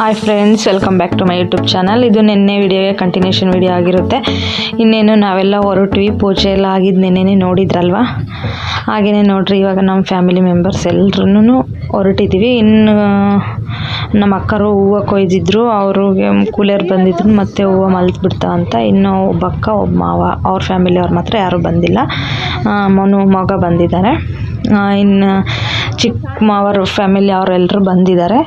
Hi friends welcome back to my YouTube channel ಇದು ನಿನ್ನೆ ವಿಡಿಯೋಗೆ ಕಂಟಿನ್ಯೂಷನ್ ವಿಡಿಯೋ ಆಗಿರುತ್ತೆ. ಇನ್ನೇನು ನಾವೆಲ್ಲ ಹೊರಟ್ವಿ, ಪೂಜೆ ಎಲ್ಲ ಆಗಿದ್ದು ನೆನ್ನೆನೇ ನೋಡಿದ್ರಲ್ವ? ಹಾಗೆಯೇ ನೋಡ್ರಿ, ಇವಾಗ ನಮ್ಮ ಫ್ಯಾಮಿಲಿ ಮೆಂಬರ್ಸ್ ಎಲ್ಲರೂ ಹೊರಟಿದ್ದೀವಿ ಇನ್ನು ನಮ್ಮ ಅಕ್ಕರು ಹೂವು ಕೊಯ್ದಿದ್ರು ಅವ್ರಿಗೆ ಕೂಲಿಯರ್ ಬಂದಿದ್ರು ಮತ್ತೆ ಹೂವು ಮಲ್ತು ಬಿಡ್ತಾ ಅಂತ ಇನ್ನು ಒಬ್ಬ ಅಕ್ಕ, ಒಬ್ಬ ಮಾವ, ಅವ್ರ ಫ್ಯಾಮಿಲಿಯವ್ರು ಮಾತ್ರ ಯಾರೂ ಬಂದಿಲ್ಲ. ಮನು, ಮಗ ಬಂದಿದ್ದಾರೆ. ಇನ್ನು ಚಿಕ್ಕ ಮಾವರ ಫ್ಯಾಮಿಲಿ ಅವರೆಲ್ಲರೂ ಬಂದಿದ್ದಾರೆ.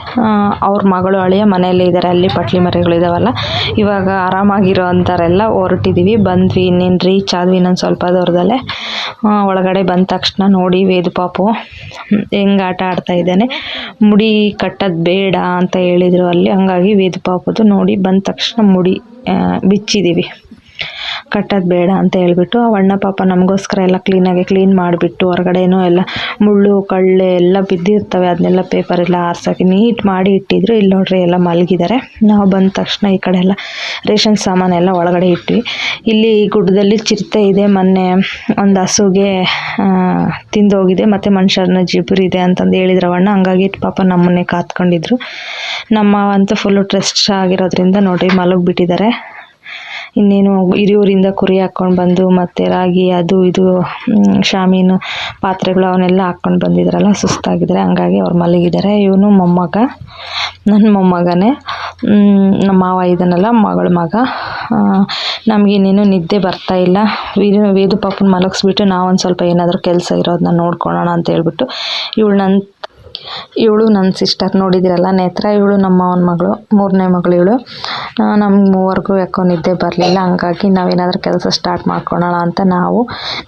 ಅವ್ರ ಮಗಳು ಅಳಿಯ ಮನೆಯಲ್ಲೇ ಇದ್ದಾರೆ ಅಲ್ಲಿ ಪಟ್ಲಿ ಮರಿಗಳಿದಾವಲ್ಲ ಇವಾಗ ಆರಾಮಾಗಿರೋ ಅಂಥವರೆಲ್ಲ ಹೊರಟಿದ್ದೀವಿ ಬಂದ್ವಿ ಇನ್ನೇನು ರೀಚ್ ಆದ್ವಿ ಇನ್ನೊಂದು ಸ್ವಲ್ಪ ದೂರದಲ್ಲೇ. ಒಳಗಡೆ ಬಂದ ತಕ್ಷಣ ನೋಡಿ, ವೇದು ಪಾಪು ಹೆಂಗೆ ಆಟ ಆಡ್ತಾ ಇದ್ದಾನೆ. ಮುಡಿ ಕಟ್ಟೋದು ಬೇಡ ಅಂತ ಹೇಳಿದರು ಅಲ್ಲಿ. ಹಂಗಾಗಿ ವೇದ ಪಾಪದ್ದು ನೋಡಿ ಬಂದ ತಕ್ಷಣ ಮುಡಿ ಬಿಚ್ಚಿದ್ದೀವಿ ಕಟ್ಟೋದು ಬೇಡ ಅಂತ ಹೇಳ್ಬಿಟ್ಟು ಆ ಅಣ್ಣ ಪಾಪ ನಮಗೋಸ್ಕರ ಎಲ್ಲ ಕ್ಲೀನಾಗಿ ಕ್ಲೀನ್ ಮಾಡಿಬಿಟ್ಟು ಹೊರಗಡೆನೂ ಎಲ್ಲ ಮುಳ್ಳು, ಕಳ್ಳೆ ಎಲ್ಲ ಬಿದ್ದಿರ್ತವೆ, ಅದನ್ನೆಲ್ಲ ಪೇಪರ್ ಎಲ್ಲ ಆರ್ಸೋಕೆ ನೀಟ್ ಮಾಡಿ ಇಟ್ಟಿದ್ರು. ಇಲ್ಲಿ ನೋಡ್ರಿ ಎಲ್ಲ ಮಲಗಿದ್ದಾರೆ ನಾವು ಬಂದ ತಕ್ಷಣ ಈ ಕಡೆ ಎಲ್ಲ ರೇಷನ್ ಸಾಮಾನೆಲ್ಲ ಒಳಗಡೆ ಇಟ್ವಿ. ಇಲ್ಲಿ ಗುಡ್ಡದಲ್ಲಿ ಚಿರತೆ ಇದೆ. ಮೊನ್ನೆ ಒಂದು ಹಸುಗೆ ತಿಂದೋಗಿದೆ. ಮತ್ತು ಮನುಷ್ಯರನ್ನ ಜಿಬುರಿದೆ ಅಂತಂದು ಹೇಳಿದ್ರು ಅವಣ್ಣ ಹಂಗಾಗಿ ಪಾಪ ನಮ್ಮನ್ನೇ ಕಾತ್ಕೊಂಡಿದ್ರು. ನಮ್ಮ ಅಂತೂ ಫುಲ್ಲು ಟ್ರೆಸ್ಟ್ ಆಗಿರೋದ್ರಿಂದ ನೋಡ್ರಿ ಮಲಗಿಬಿಟ್ಟಿದ್ದಾರೆ. ಇನ್ನೇನು ಹಿರಿಯೂರಿಂದ ಕುರಿ ಹಾಕ್ಕೊಂಡು ಬಂದು ಮತ್ತು ರಾಗಿ, ಅದು, ಇದು ಶಾಮೀನು ಪಾತ್ರೆಗಳು ಅವನ್ನೆಲ್ಲ ಹಾಕ್ಕೊಂಡು ಬಂದಿದ್ದಾರಲ್ಲ ಸುಸ್ತಾಗಿದ್ದಾರೆ ಹಂಗಾಗಿ ಅವ್ರು ಮಲಗಿದ್ದಾರೆ. ಇವನು ಮೊಮ್ಮಗ ನನ್ನ ಮೊಮ್ಮಗನೇ. ನಮ್ಮ ಮಾವ ಇದನ್ನೆಲ್ಲ, ಮಗಳ ಮಗ. ನಮಗಿನ್ನೇನು ನಿದ್ದೆ ಬರ್ತಾ ಇಲ್ಲ. ವೇದು ಪಾಪನ ಮಲಗಿಸ್ಬಿಟ್ಟು ನಾವೊಂದು ಸ್ವಲ್ಪ ಏನಾದರೂ ಕೆಲಸ ಇರೋದನ್ನ ನೋಡ್ಕೊಳ್ಳೋಣ ಅಂತ ಹೇಳ್ಬಿಟ್ಟು ಇವಳು ನನ್ನ ಇವಳು ನನ್ನ ಸಿಸ್ಟರ್ ನೋಡಿದಿರಲ್ಲ ನೇತ್ರ, ಇವಳು ನಮ್ಮ ಅವನ ಮಗಳು, ಮೂರನೇ ಮಗಳು ಇವಳು. ನಮ್ಗೆ ಮೂವರ್ಗೂ ಯಾಕೋ ನಿದ್ದೆ ಬರಲಿಲ್ಲ, ಹಂಗಾಗಿ ನಾವೇನಾದ್ರೂ ಕೆಲಸ ಸ್ಟಾರ್ಟ್ ಮಾಡ್ಕೊಳ್ಳೋಣ ಅಂತ ನಾವು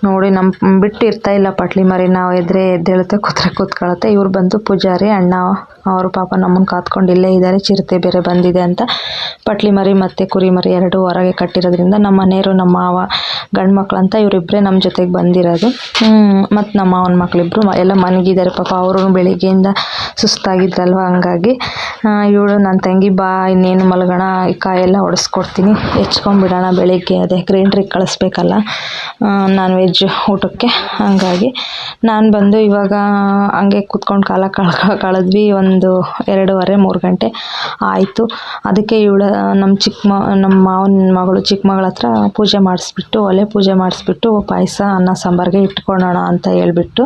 ನೋಡಿ ನಮ್ಮ ಬಿಟ್ಟು ಇರ್ತಾ ಇಲ್ಲ ಪಟ್ಲಿ ಮರಿ ನಾವು ಎದ್ರೆ ಎದ್ದೇಳುತ್ತೆ, ಕೂತ್ರೆ ಕೂತ್ಕೊಳ್ಳುತ್ತೆ ಇವ್ರು ಬಂದು ಪೂಜಾರಿ, ಅಣ್ಣ ಅವರು ಪಾಪ ನಮ್ಮನ್ನು ಕಾತ್ಕೊಂಡು ಇಲ್ಲೇ ಇದ್ದಾರೆ, ಚಿರತೆ ಬೇರೆ ಬಂದಿದೆ ಅಂತ. ಪಟ್ಲಿ ಮರಿ ಮತ್ತು ಕುರಿ ಮರಿ ಎರಡು ಹೊರಗೆ ಕಟ್ಟಿರೋದ್ರಿಂದ ನಮ್ಮ ಮನೆಯವರು, ನಮ್ಮ ಮಾವ ಗಂಡು ಮಕ್ಳು ಅಂತ ಇವರಿಬ್ಬರೇ ನಮ್ಮ ಜೊತೆಗೆ ಬಂದಿರೋದು. ಮತ್ತು ನಮ್ಮ ಮಾವನ ಮಕ್ಕಳಿಬ್ರು ಎಲ್ಲ ಮನಗಿದ್ದಾರೆ. ಪಾಪ ಅವರು ಬೆಳಿಗ್ಗೆಯಿಂದ ಸುಸ್ತಾಗಿದ್ರಲ್ವ ಹಂಗಾಗಿ. ಇವಳು ನನ್ನ ತಂಗಿ ಬಾ, ಇನ್ನೇನು ಮಲಗೋಣ, ಈ ಕಾಯೆಲ್ಲ ಹೊಡೆಸ್ಕೊಡ್ತೀನಿ ಹೆಚ್ಕೊಂಡ್ಬಿಡೋಣ ಬೆಳಿಗ್ಗೆ, ಅದೇ ಗ್ರೈಂಡ್ರಿಗೆ ಕಳಿಸ್ಬೇಕಲ್ಲ. ನಾನ್ ವೆಜ್ ಊಟಕ್ಕೆ. ಹಂಗಾಗಿ ನಾನು ಬಂದು ಇವಾಗ ಹಂಗೆ ಕೂತ್ಕೊಂಡು ಕಾಲ ಕಳ್ಕೊ, ಕಳೆದ್ವಿ. ಒಂದು ಎರಡೂವರೆ, ಮೂರು ಗಂಟೆ ಆಯಿತು. ಅದಕ್ಕೆ ಇವಳು, ನಮ್ಮ ಚಿಕ್ಕ ಮ, ನಮ್ಮ ಮಾವನ ಮಗಳು, ಚಿಕ್ಕ ಮಗಳ ಹತ್ರ ಪೂಜೆ ಮಾಡಿಸ್ಬಿಟ್ಟು, ಒಲೆ ಪೂಜೆ ಮಾಡಿಸ್ಬಿಟ್ಟು ಪಾಯಸ, ಅನ್ನ, ಸಾಂಬಾರಿಗೆ ಇಟ್ಕೊಳ್ಳೋಣ ಅಂತ ಹೇಳ್ಬಿಟ್ಟು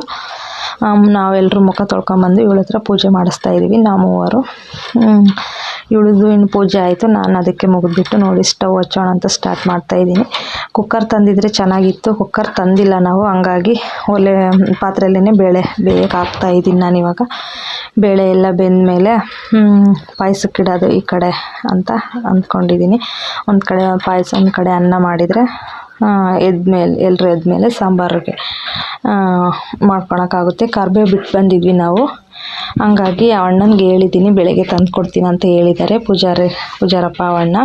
ನಾವೆಲ್ಲರೂ ಮುಖ ತೊಳ್ಕೊಂಬಂದು ಇವಳ ಹತ್ರ ಪೂಜೆ ಮಾಡಿಸ್ತಾ ಇದ್ದೀವಿ ನಾವು ಮೂವರು. ಇವಳದು ಇನ್ನು ಪೂಜೆ ಆಯಿತು, ನಾನು ಅದಕ್ಕೆ ಮುಗಿದ್ಬಿಟ್ಟು ನೋಡಿ ಸ್ಟವ್ ಹಚ್ಚೋಣ ಅಂತ ಸ್ಟಾರ್ಟ್ ಮಾಡ್ತಾ ಇದ್ದೀನಿ. ಕುಕ್ಕರ್ ತಂದಿದ್ರೆ ಚೆನ್ನಾಗಿತ್ತು ಕುಕ್ಕರ್ ತಂದಿಲ್ಲ ನಾವು, ಹಂಗಾಗಿ ಒಲೆ ಪಾತ್ರೆಯಲ್ಲೇ ಬೇಳೆ ಬೇಯಕ್ಕೆ ನಾನು ಇವಾಗ. ಬೇಳೆ ಎಲ್ಲ ಬೆಂದಮೇಲೆ ಪಾಯಸಕ್ಕೆ ಪಾಯಸಕ್ಕಿಡೋದು ಈ ಕಡೆ ಅಂತ ಅಂದ್ಕೊಂಡಿದ್ದೀನಿ. ಒಂದು ಕಡೆ ಪಾಯಸ, ಒಂದು ಕಡೆ ಅನ್ನ ಮಾಡಿದರೆ ಎದ್ಮೇಲೆ ಎಲ್ಲರೂ ಎದ್ಮೇಲೆ ಸಾಂಬಾರಿಗೆ ಮಾಡ್ಕೊಳಕ್ಕಾಗುತ್ತೆ. ಕರ್ಬೇವು ಬಿಟ್ಟು ಬಂದಿದ್ವಿ ನಾವು. ಹಂಗಾಗಿ ಅಣ್ಣನಿಗೆ ಹೇಳಿದ್ದೀನಿ ಬೆಳಗ್ಗೆ ತಂದು ಕೊಡ್ತೀನಿ ಅಂತ ಹೇಳಿದ್ದಾರೆ ಪೂಜಾರಿ, ಪೂಜಾರಪ್ಪ ಅವಣ್ಣ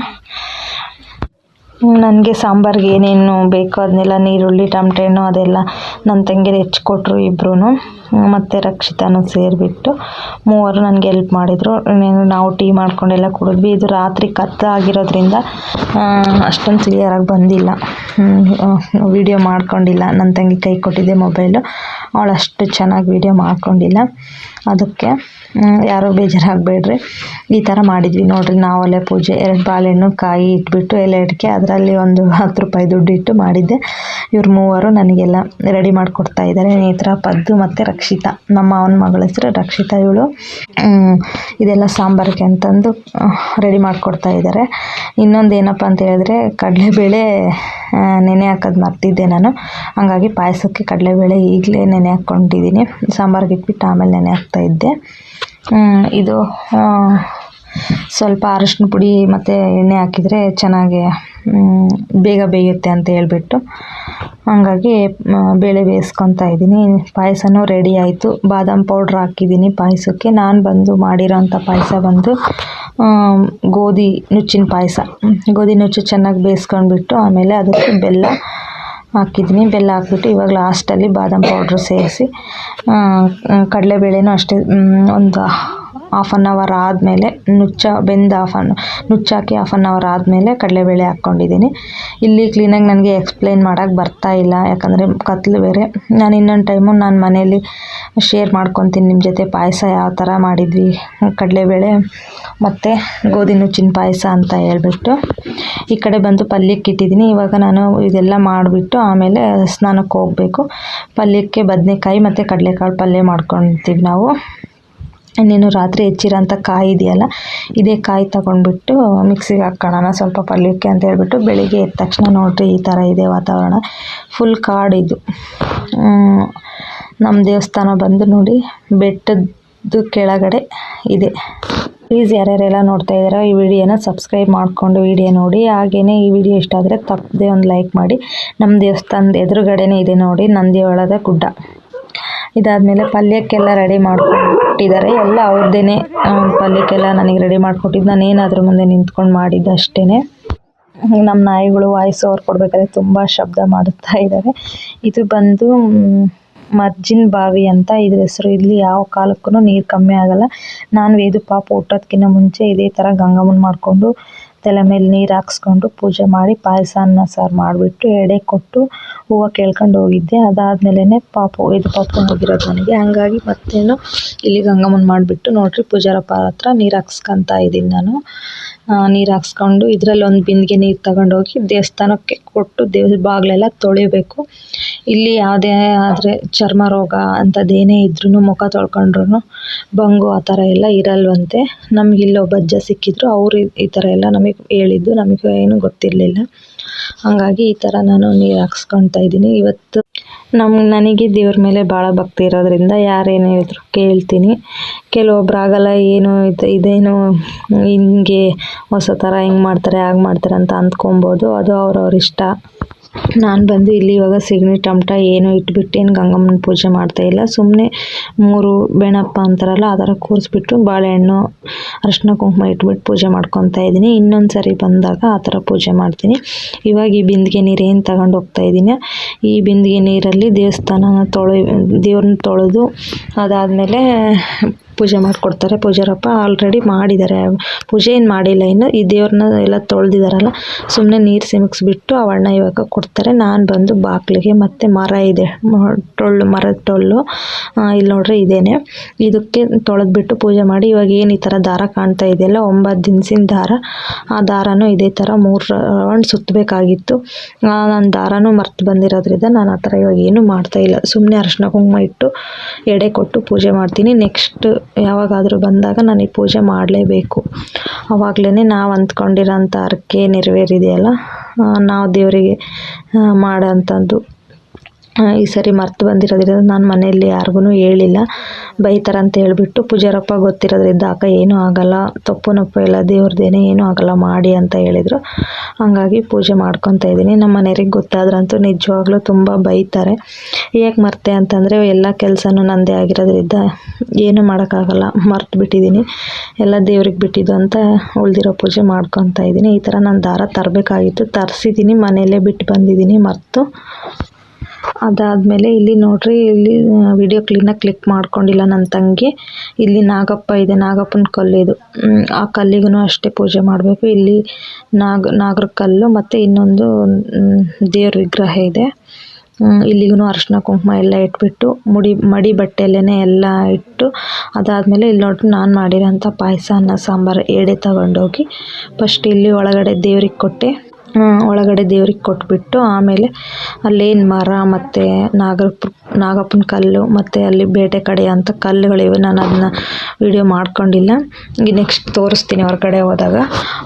ನನಗೆ ಸಾಂಬಾರ್ಗೆ ಏನೇನು ಬೇಕೋ ಅದನ್ನೆಲ್ಲ, ನೀರುಳ್ಳಿ, ಟಮಟೆ ಹಣ್ಣು ಅದೆಲ್ಲ ನನ್ನ ತಂಗಿರು ಹೆಚ್ಚಿಕೊಟ್ರು ಇಬ್ಬರೂ ಮತ್ತು ರಕ್ಷಿತಾನು ಸೇರಿಬಿಟ್ಟು ಮೂವರು ನನಗೆ ಹೆಲ್ಪ್ ಮಾಡಿದರು. ನಾವು ಟೀ ಮಾಡ್ಕೊಂಡೆಲ್ಲ ಕುಡಿದ್ವಿ. ಇದು ರಾತ್ರಿ ಕತ್ತ ಆಗಿರೋದ್ರಿಂದ ಅಷ್ಟೊಂದು ಕ್ಲಿಯರಾಗಿ ಬಂದಿಲ್ಲ. ವಿಡಿಯೋ ಮಾಡ್ಕೊಂಡಿಲ್ಲ. ನನ್ನ ತಂಗಿ ಕೈ ಕೊಟ್ಟಿದ್ದೆ ಮೊಬೈಲು ಅವಳು ಚೆನ್ನಾಗಿ ವಿಡಿಯೋ ಮಾಡ್ಕೊಂಡಿಲ್ಲ. ಅದಕ್ಕೆ ಯಾರೂ ಬೇಜಾರಾಗಬೇಡ್ರಿ. ಈ ಥರ ಮಾಡಿದ್ವಿ ನೋಡ್ರಿ, ನಾವಲ್ಲೇ ಪೂಜೆ, ಎರಡು ಬಾಳೆಹಣ್ಣು, ಕಾಯಿ ಇಟ್ಬಿಟ್ಟು ಎಲೆ ಅಡಿಕೆ, ಅದರಲ್ಲಿ ಒಂದು ಹತ್ತು ರೂಪಾಯಿ ದುಡ್ಡು ಇಟ್ಟು ಮಾಡಿದ್ದೆ. ಇವ್ರು ಮೂವರು ನನಗೆಲ್ಲ ರೆಡಿ ಮಾಡಿಕೊಡ್ತಾ ಇದ್ದಾರೆ. ನೇತ್ರ ಪದ್ದು ಮತ್ತು ರಕ್ಷಿತಾ, ನಮ್ಮ ಅವನ ಮಗಳ ಹೆಸರು ರಕ್ಷಿತಾ ಇವಳು. ಇದೆಲ್ಲ ಸಾಂಬಾರಿಗೆ ಅಂತಂದು ರೆಡಿ ಮಾಡಿಕೊಡ್ತಾ ಇದ್ದಾರೆ. ಇನ್ನೊಂದು ಏನಪ್ಪ ಅಂತ ಹೇಳಿದ್ರೆ, ಕಡಲೆಬೇಳೆ ನೆನೆ ಹಾಕೋದು ಮರ್ತಿದ್ದೆ ನಾನು. ಹಂಗಾಗಿ ಪಾಯಸಕ್ಕೆ ಕಡಲೆಬೇಳೆ ಈಗಲೇ ನೆನೆ ಹಾಕ್ಕೊಂಡಿದ್ದೀನಿ. ಸಾಂಬಾರ್ಗೆ ಇಟ್ಬಿಟ್ಟು ಆಮೇಲೆ ನೆನೆ ಹಾಕ್ತಾ ಇದ್ದೆ. ಇದು ಸ್ವಲ್ಪ ಅರಶಿನ ಪುಡಿ ಮತ್ತು ಎಣ್ಣೆ ಹಾಕಿದರೆ ಚೆನ್ನಾಗಿ ಬೇಗ ಬೇಯುತ್ತೆ ಅಂತ ಹೇಳ್ಬಿಟ್ಟು, ಹಂಗಾಗಿ ಬೇಳೆ ಬೇಯಿಸ್ಕೊತಾ ಇದ್ದೀನಿ. ಪಾಯಸನೂ ರೆಡಿ ಆಯಿತು. ಬಾದಾಮ್ ಪೌಡ್ರ್ ಹಾಕಿದ್ದೀನಿ ಪಾಯಸಕ್ಕೆ. ನಾನು ಬಂದು ಮಾಡಿರೋಂಥ ಪಾಯಸ ಬಂದು ಗೋಧಿ ನುಚ್ಚಿನ ಪಾಯಸ. ಗೋಧಿ ನುಚ್ಚು ಚೆನ್ನಾಗಿ ಬೇಯಿಸ್ಕೊಂಡ್ಬಿಟ್ಟು, ಆಮೇಲೆ ಅದಕ್ಕೆ ಬೆಲ್ಲ ಹಾಕಿದ್ದೀನಿ ಬೆಲ್ಲ ಹಾಕ್ಬಿಟ್ಟು ಇವಾಗ ಲಾಸ್ಟಲ್ಲಿ ಬಾದಾಮ್ ಪೌಡ್ರ್ ಸೇರಿಸಿ ಕಡಲೆಬೇಳೆನೂ ಅಷ್ಟೇ ಒಂದು ಹಾಫ್ ಆನ್ ಅವರ್ ಆದಮೇಲೆ ನುಚ್ಚ, ಬೆಂದ ಹಾಫ್ ಅನ್ ನುಚ್ಚಾಕಿ ಹಾಫ್ ಆನ್ ಅವರ್ ಆದಮೇಲೆ ಕಡಲೆಬೇಳೆ ಹಾಕ್ಕೊಂಡಿದ್ದೀನಿ. ಇಲ್ಲಿ ಕ್ಲೀನಾಗಿ ನನಗೆ ಎಕ್ಸ್ಪ್ಲೇನ್ ಮಾಡೋಕ್ಕೆ ಬರ್ತಾ ಇಲ್ಲ, ಯಾಕಂದರೆ ಕತ್ಲು ಬೇರೆ. ನಾನು ಇನ್ನೊಂದು ಟೈಮು ನಾನು ಮನೇಲಿ ಶೇರ್ ಮಾಡ್ಕೊತೀನಿ ನಿಮ್ಮ ಜೊತೆ ಪಾಯಸ ಯಾವ ಥರ ಮಾಡಿದ್ವಿ. ಕಡಲೆಬೇಳೆ ಮತ್ತು ಗೋಧಿ ನುಚ್ಚಿನ ಪಾಯಸ ಅಂತ ಹೇಳ್ಬಿಟ್ಟು ಈ ಕಡೆ ಬಂದು ಪಲ್ಯಕ್ಕೆ ಇಟ್ಟಿದ್ದೀನಿ. ಇವಾಗ ನಾನು ಇದೆಲ್ಲ ಮಾಡಿಬಿಟ್ಟು ಆಮೇಲೆ ಸ್ನಾನಕ್ಕೆ ಹೋಗಬೇಕು. ಪಲ್ಯಕ್ಕೆ ಬದನೆಕಾಯಿ ಮತ್ತು ಕಡಲೆಕಾಳು ಪಲ್ಯ ಮಾಡ್ಕೊತೀವಿ ನಾವು. ಇನ್ನೇನು ರಾತ್ರಿ ಹೆಚ್ಚಿರೋಂಥ ಕಾಯಿ ಇದೆಯಲ್ಲ, ಇದೇ ಕಾಯಿ ತಗೊಂಡ್ಬಿಟ್ಟು ಮಿಕ್ಸಿಗೆ ಹಾಕ್ಕೊಳ್ಳೋಣ, ಸ್ವಲ್ಪ ಪಲ್ಯಕ್ಕೆ ಅಂತ ಹೇಳ್ಬಿಟ್ಟು ಬೆಳಿಗ್ಗೆ ಎದ್ದ ತಕ್ಷಣ ನೋಡಿರಿ ಈ ಥರ ಇದೆ ವಾತಾವರಣ. ಫುಲ್ ಕಾಡಿದು ನಮ್ಮ ದೇವಸ್ಥಾನ ಬಂದು ನೋಡಿ, ಬೆಟ್ಟದ್ದು ಕೆಳಗಡೆ ಇದೆ. ಪ್ಲೀಸ್ ಯಾರ್ಯಾರೆಲ್ಲ ನೋಡ್ತಾ ಇದ್ದಾರೋ ಈ ವಿಡಿಯೋನ ಸಬ್ಸ್ಕ್ರೈಬ್ ಮಾಡಿಕೊಂಡು ವಿಡಿಯೋ ನೋಡಿ. ಹಾಗೆಯೇ ಈ ವಿಡಿಯೋ ಇಷ್ಟ ಆದರೆ ತಪ್ಪದೆ ಒಂದು ಲೈಕ್ ಮಾಡಿ. ನಮ್ಮ ದೇವಸ್ಥಾನದ ಎದುರುಗಡೆನೇ ಇದೆ ನೋಡಿ ನಂದಿಯೊಳದ ಗುಡ್ಡ. ಇದಾದಮೇಲೆ ಪಲ್ಯಕ್ಕೆಲ್ಲ ರೆಡಿ ಮಾಡಿಕೊಟ್ಟಿದ್ದಾರೆ. ಎಲ್ಲ ಅವ್ರದ್ದೇ ಪಲ್ಯಕ್ಕೆಲ್ಲ ನನಗೆ ರೆಡಿ ಮಾಡಿಕೊಟ್ಟಿದ್ದು. ನಾನು ಏನಾದರೂ ಮುಂದೆ ನಿಂತ್ಕೊಂಡು ಮಾಡಿದ್ದು ಅಷ್ಟೇ ನಮ್ಮ ನಾಯಿಗಳು ವಾಯ್ಸ್ ಓವರ್ ಕೊಡಬೇಕಾದ್ರೆ ತುಂಬ ಶಬ್ದ ಮಾಡುತ್ತಾ ಇದ್ದಾವೆ ಇದು ಬಂದು ಮರ್ಜಿನ್ ಬಾವಿ ಅಂತ ಇದ್ರ ಹೆಸರು. ಇಲ್ಲಿ ಯಾವ ಕಾಲಕ್ಕೂ ನೀರು ಕಮ್ಮಿ ಆಗಲ್ಲ. ನಾನು ವೇದು ಪಾಪ ಹುಟ್ಟೋದ್ಕಿಂತ ಮುಂಚೆ ಇದೇ ಥರ ಗಂಗಮ್ಮನ ಮಾಡಿಕೊಂಡು ತಲೆ ಮೇಲೆ ನೀರು ಹಾಕ್ಸ್ಕೊಂಡು ಪೂಜೆ ಮಾಡಿ ಪಾಯಸ ಅನ್ನ ಸಾರು ಮಾಡಿಬಿಟ್ಟು ಎಡೆ ಕೊಟ್ಟು ಹೂವು ಕೇಳ್ಕೊಂಡು ಹೋಗಿದ್ದೆ. ಅದಾದ್ಮೇಲೆ ಪಾಪು ಇದು ಪಾಪ ಹೋಗಿರೋದು ನನಗೆ ಹಂಗಾಗಿ ಮತ್ತೇನು ಇಲ್ಲಿ ಗಂಗಮ್ಮನ ಮಾಡಿಬಿಟ್ಟು ನೋಡ್ರಿ ಪೂಜಾರಪ್ಪ ಹತ್ರ ನೀರು ಹಾಕ್ಸ್ಕೊಂತ ಇದ್ದೀನಿ ನಾನು. ನೀರು ಹಾಕ್ಸ್ಕೊಂಡು ಇದರಲ್ಲಿ ಒಂದು ಬಿಂದಿಗೆ ನೀರು ತಗೊಂಡೋಗಿ ದೇವಸ್ಥಾನಕ್ಕೆ ಕೊಟ್ಟು ದೇವ್ರ ಬಾಗಿಲೆಲ್ಲ ತೊಳಿಬೇಕು. ಇಲ್ಲಿ ಯಾವುದೇ ಆದರೆ ಚರ್ಮ ರೋಗ ಅಂಥದ್ದೇನೇ ಇದ್ರೂ ಮುಖ ತೊಳ್ಕೊಂಡ್ರು ಬಂಗು ಆ ಥರ ಎಲ್ಲ ಇರಲ್ವಂತೆ. ನಮ್ಗೆ ಇಲ್ಲೊಬ್ಬ ಅಜ್ಜ ಸಿಕ್ಕಿದ್ರು, ಅವರು ಈ ಥರ ಎಲ್ಲ ನಮಗೆ ಹೇಳಿದ್ದು, ನಮಗೆ ಏನೂ ಗೊತ್ತಿರಲಿಲ್ಲ. ಹಾಗಾಗಿ ಈ ಥರ ನಾನು ನೀರು ಹಾಕ್ಸ್ಕೊತಾ ಇದ್ದೀನಿ. ಇವತ್ತು ನಮ್ಮ ನನಗೆ ದೇವ್ರ ಮೇಲೆ ಭಾಳ ಭಕ್ತಿ ಇರೋದ್ರಿಂದ ಯಾರೇನು ಹೇಳಿದ್ರು ಕೇಳ್ತೀನಿ. ಕೆಲವೊಬ್ರು ಆಗಲ್ಲ, ಏನು ಇದು, ಇದೇನು ಹಿಂಗೆ ಹೊಸ ಥರ ಹಿಂಗೆ ಮಾಡ್ತಾರೆ, ಹಾಗೆ ಮಾಡ್ತಾರೆ ಅಂತ ಅಂದ್ಕೊಬೋದು. ಅದು ಅವ್ರವ್ರ ಇಷ್ಟ. ನಾನು ಬಂದು ಇಲ್ಲಿ ಇವಾಗ ಸಿಗಣಿ, ಟಮಟ ಏನು ಇಟ್ಬಿಟ್ಟು ಏನು ಗಂಗಮ್ಮನ ಪೂಜೆ ಮಾಡ್ತಾ ಇಲ್ಲ. ಸುಮ್ಮನೆ ಮೂರು ಬೆಣಪ್ಪ ಅಂತಾರಲ್ಲ ಆ ಥರ ಕೂರಿಸ್ಬಿಟ್ಟು ಬಾಳೆಹಣ್ಣು, ಅರಶಿನ ಕುಂಕುಮ ಇಟ್ಬಿಟ್ಟು ಪೂಜೆ ಮಾಡ್ಕೊತಾ ಇದ್ದೀನಿ. ಇನ್ನೊಂದು ಸರಿ ಬಂದಾಗ ಆ ಥರ ಪೂಜೆ ಮಾಡ್ತೀನಿ. ಇವಾಗ ಈ ಬಿಂದಿಗೆ ನೀರು ಏನು ತಗೊಂಡು ಹೋಗ್ತಾ ಇದ್ದೀನಿ? ಈ ಬಿಂದಿಗೆ ನೀರಲ್ಲಿ ದೇವಸ್ಥಾನನ ತೊಳೆ, ದೇವ್ರನ್ನ ತೊಳೆದು ಅದಾದಮೇಲೆ ಪೂಜೆ ಮಾಡಿಕೊಡ್ತಾರೆ. ಪೂಜಾರಪ್ಪ ಆಲ್ರೆಡಿ ಮಾಡಿದ್ದಾರೆ. ಪೂಜೆ ಏನು ಮಾಡಿಲ್ಲ ಇನ್ನು. ಈ ದೇವ್ರನ್ನ ಎಲ್ಲ ತೊಳೆದಿದ್ದಾರಲ್ಲ ಸುಮ್ಮನೆ ನೀರು ಸಿಮಿಕ್ಸ್ಬಿಟ್ಟು ಆ ಅಣ್ಣ ಇವಾಗ ಕೊಡ್ತಾರೆ. ನಾನು ಬಂದು ಬಾಗಿಲಿಗೆ ಮತ್ತು ಮರ ಇದೆ. ಟೊಳ್ಳು, ಮರದ ಟೊಳ್ಳು. ಇಲ್ಲಿ ನೋಡ್ರಿ ಇದೇನೆ. ಇದಕ್ಕೆ ತೊಳೆದ್ಬಿಟ್ಟು ಪೂಜೆ ಮಾಡಿ. ಇವಾಗ ಏನು ಈ ಥರ ದಾರ ಕಾಣ್ತಾ ಇದೆಯಲ್ಲ ಒಂಬತ್ತು ದಿನಸಿನ ದಾರ. ಆ ದಾರನೂ ಇದೇ ಥರ ಮೂರು ರೌಂಡ್ ಸುತ್ತಬೇಕಾಗಿತ್ತು ನಾನು ದಾರನೂ ಮರ್ತು ಬಂದಿರೋದ್ರಿಂದ ನಾನು ಆ ಥರ ಇವಾಗ ಏನೂ ಮಾಡ್ತಾ ಇಲ್ಲ. ಸುಮ್ಮನೆ ಅರಶಿನ ಕುಂಕುಮ ಇಟ್ಟು ಎಡೆ ಕೊಟ್ಟು ಪೂಜೆ ಮಾಡ್ತೀನಿ. ನೆಕ್ಸ್ಟ್ ಯಾವಾಗಾದರೂ ಬಂದಾಗ ನಾನು ಈ ಪೂಜೆ ಮಾಡಲೇಬೇಕು. ಆವಾಗ್ಲೇ ನಾವು ಅಂದ್ಕೊಂಡಿರೋಂಥ ಹರಕೆ ನೆರವೇರಿದೆಯಲ್ಲ ನಾವು ದೇವರಿಗೆ ಮಾಡೋಂಥದ್ದು ಈ ಸರಿ ಮರ್ತು ಬಂದಿರೋದ್ರಿಂದ ನಾನು ಮನೆಯಲ್ಲಿ ಯಾರಿಗೂ ಹೇಳಿಲ್ಲ. ಬೈತಾರೆ ಅಂತ ಹೇಳಿಬಿಟ್ಟು ಪೂಜಾರಪ್ಪ ಗೊತ್ತಿರೋದ್ರಿಂದ, ಅಕ್ಕ, ಏನೂ ಆಗಲ್ಲ. ತಪ್ಪು, ನಪ್ಪು ಎಲ್ಲ ದೇವ್ರದ್ದೇನೆ, ಏನೂ ಆಗಲ್ಲ. ಮಾಡಿ ಅಂತ ಹೇಳಿದರು. ಹಾಗಾಗಿ ಪೂಜೆ ಮಾಡ್ಕೊತಾ ಇದ್ದೀನಿ. ನಮ್ಮ ಮನೆಯವ್ರಿಗೆ ಗೊತ್ತಾದ್ರಂತೂ ನಿಜವಾಗ್ಲೂ ತುಂಬ ಬೈತಾರೆ. ಹೇಗೆ ಮರ್ತೆ ಅಂತಂದರೆ ಎಲ್ಲ ಕೆಲಸನೂ ನನ್ನದೇ ಆಗಿರೋದ್ರಿಂದ ಏನೂ ಮಾಡೋಕ್ಕಾಗಲ್ಲ. ಮರ್ತು ಬಿಟ್ಟಿದ್ದೀನಿ. ಎಲ್ಲ ದೇವ್ರಿಗೆ ಬಿಟ್ಟಿದ್ದು ಅಂತ ಉಳಿದಿರೋ ಪೂಜೆ ಮಾಡ್ಕೊತಾ ಇದ್ದೀನಿ. ಈ ಥರ ನಾನು ದಾರ ತರಬೇಕಾಗಿತ್ತು. ತರಿಸಿದ್ದೀನಿ. ಮನೆಯಲ್ಲೇ ಬಿಟ್ಟು ಬಂದಿದ್ದೀನಿ. ಮರ್ತು ಅದಾದಮೇಲೆ ಇಲ್ಲಿ ನೋಡ್ರಿ, ಇಲ್ಲಿ ವಿಡಿಯೋ ಕ್ಲೀನಾಗಿ ಕ್ಲಿಕ್ ಮಾಡ್ಕೊಂಡಿಲ್ಲ ನನ್ನ ತಂಗಿ. ಇಲ್ಲಿ ನಾಗಪ್ಪ ಇದೆ, ನಾಗಪ್ಪನ ಕಲ್ಲಿದು ಆ ಕಲ್ಲಿಗೂ ಅಷ್ಟೇ ಪೂಜೆ ಮಾಡಬೇಕು. ಇಲ್ಲಿ ನಾಗ, ನಾಗರ ಕಲ್ಲು ಮತ್ತು ಇನ್ನೊಂದು ದೇವ್ರ ವಿಗ್ರಹ ಇದೆ. ಇಲ್ಲಿಗೂ ಅರಿಶಿನ ಕುಂಕುಮ ಎಲ್ಲ ಇಟ್ಬಿಟ್ಟು, ಮುಡಿ, ಮಡಿ ಬಟ್ಟೆಯಲ್ಲೇ ಎಲ್ಲ ಇಟ್ಟು, ಅದಾದಮೇಲೆ ಇಲ್ಲಿ ನೋಡ್ರಿ ನಾನು ಮಾಡಿರೋಂಥ ಪಾಯಸ, ಅನ್ನ, ಸಾಂಬಾರು ಎಡೆ ತಗೊಂಡೋಗಿ ಫಸ್ಟ್ ಇಲ್ಲಿ ಒಳಗಡೆ ದೇವ್ರಿಗೆ ಕೊಟ್ಟೆ. ಒಳಗಡೆ ದೇವ್ರಿಗೆ ಕೊಟ್ಬಿಟ್ಟು ಆಮೇಲೆ ಅಲ್ಲೇನು ಮರ ಮತ್ತು ನಾಗರಪ್ಪ ನಾಗಪ್ಪನ ಕಲ್ಲು ಮತ್ತು ಅಲ್ಲಿ ಬೇಟೆ ಕಡೆ ಅಂತ ಕಲ್ಲುಗಳಿವೆ. ನಾನು ಅದನ್ನ ವಿಡಿಯೋ ಮಾಡ್ಕೊಂಡಿಲ್ಲ. ಈಗ ನೆಕ್ಸ್ಟ್ ತೋರಿಸ್ತೀನಿ ಹೊರಗಡೆ ಹೋದಾಗ.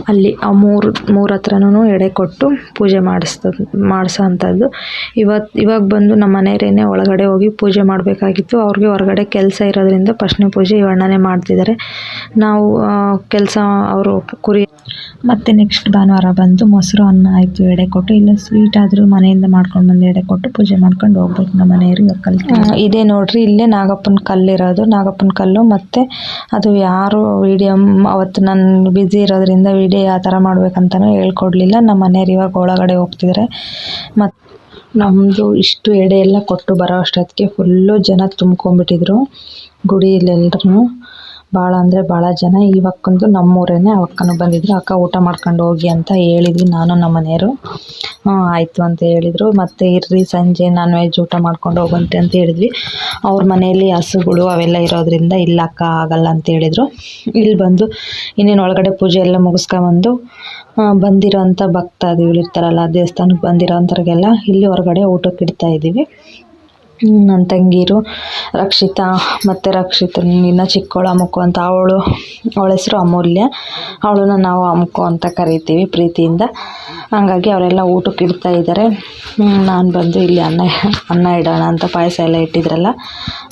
ಅಲ್ಲಿ ಆ ಮೂರು ಮೂರು ಹತ್ರನೂ ಎಡೆ ಕೊಟ್ಟು ಪೂಜೆ ಮಾಡಿಸ್ತದ ಮಾಡಿಸೋ ಅಂಥದ್ದು ಇವತ್ತು ಇವಾಗ ಬಂದು ನಮ್ಮ ಮನೆಯವರೇನೆ ಒಳಗಡೆ ಹೋಗಿ ಪೂಜೆ ಮಾಡಬೇಕಾಗಿತ್ತು. ಅವ್ರಿಗೆ ಹೊರಗಡೆ ಕೆಲಸ ಇರೋದ್ರಿಂದ ಪಶ್ನೆ ಪೂಜೆ ಇವಣ್ಣನೇ ಮಾಡ್ತಿದ್ದಾರೆ. ನಾವು ಕೆಲಸ ಅವರು ಕುರಿ ಮತ್ತು ನೆಕ್ಸ್ಟ್ ಭಾನುವಾರ ಬಂದು ಮೊಸರು, ಅನ್ನ ಆಯಿತು, ಎಡೆ ಕೊಟ್ಟು, ಇಲ್ಲ ಸ್ವೀಟ್ ಆದರೂ ಮನೆಯಿಂದ ಮಾಡ್ಕೊಂಡು ಬಂದು ಎಡೆ ಕೊಟ್ಟು ಪೂಜೆ ಮಾಡ್ಕೊಂಡು ಹೋಗ್ಬೇಕು ನಮ್ಮ ಮನೆಯವ್ರಿಗೆ ಕಲ್ತು ಇದೇ ನೋಡ್ರಿ, ಇಲ್ಲೇ ನಾಗಪ್ಪನ ಕಲ್ಲಿರೋದು, ನಾಗಪ್ಪನ ಕಲ್ಲು ಮತ್ತು ಅದು ಯಾರು ವೀಡಿಯೋ ಅವತ್ತು ನಾನು ಬ್ಯುಸಿ ಇರೋದ್ರಿಂದ ವಿಡಿಯೋ ಯಾವ ಥರ ಮಾಡ್ಬೇಕಂತನೂ ಹೇಳ್ಕೊಡ್ಲಿಲ್ಲ. ನಮ್ಮ ಮನೆಯವ್ರು ಇವಾಗ ಒಳಗಡೆ ಹೋಗ್ತಿದ್ದಾರೆ ಮತ್ತು ನಮ್ಮದು ಇಷ್ಟು ಎಡೆ ಎಲ್ಲ ಕೊಟ್ಟು ಬರೋ ಅಷ್ಟೊತ್ತಿಗೆ ಫುಲ್ಲು ಜನ ತುಂಬ್ಕೊಂಬಿಟ್ಟಿದ್ರು ಗುಡಿಯಲ್ಲೆಲ್ರೂ ಭಾಳ ಅಂದರೆ ಭಾಳ ಜನ ಇವಕ್ಕಂದು ನಮ್ಮೂರೇನೆ ಅವಕ್ಕನು ಬಂದಿದ್ರು, ಅಕ್ಕ ಊಟ ಮಾಡ್ಕೊಂಡು ಹೋಗಿ ಅಂತ ಹೇಳಿದ್ವಿ ನಾನು ನಮ್ಮ ಮನೆಯವರು. ಆಯಿತು ಅಂತ ಹೇಳಿದರು. ಮತ್ತು ಇರ್ರಿ, ಸಂಜೆ ನಾನ್ ವೆಜ್ ಊಟ ಮಾಡ್ಕೊಂಡು ಹೋಗಂತೆ ಅಂತ ಹೇಳಿದ್ವಿ. ಅವ್ರ ಮನೆಯಲ್ಲಿ ಹಸುಗಳು ಅವೆಲ್ಲ ಇರೋದ್ರಿಂದ ಇಲ್ಲ ಅಕ್ಕ, ಆಗಲ್ಲ ಅಂತ ಹೇಳಿದರು. ಇಲ್ಲಿ ಬಂದು ಇನ್ನೇನು ಒಳಗಡೆ ಪೂಜೆ ಎಲ್ಲ ಮುಗಿಸ್ಕೊಂಬಂದು ಬಂದಿರೋಂಥ ಭಕ್ತಾದಿಗಳು ಇರ್ತಾರಲ್ಲ, ದೇವಸ್ಥಾನಕ್ಕೆ ಬಂದಿರೋ ಅಂಥವ್ರಿಗೆಲ್ಲ ಇಲ್ಲಿ ಹೊರಗಡೆ ಊಟಕ್ಕೆ ಇಡ್ತಾ ಇದ್ದೀವಿ. ನನ್ನ ತಂಗೀರು, ರಕ್ಷಿತಾ ಮತ್ತು ರಕ್ಷಿತನ ನಿನ್ನ ಚಿಕ್ಕವಳು ಅಮುಕು ಅಂತ ಅವಳು, ಅವಳ ಹೆಸರು ಅಮೂಲ್ಯ. ಅವಳನ್ನ ನಾವು ಅಮುಕು ಅಂತ ಕರಿತೀವಿ ಪ್ರೀತಿಯಿಂದ. ಹಾಗಾಗಿ ಅವರೆಲ್ಲ ಊಟಕ್ಕೆ ಇಡ್ತಾ ಇದ್ದಾರೆ. ನಾನು ಬಂದು ಇಲ್ಲಿ ಅನ್ನ ಅನ್ನ ಇಡೋಣ ಅಂತ ಪಾಯಸ ಎಲ್ಲ ಇಟ್ಟಿದ್ರಲ್ಲ.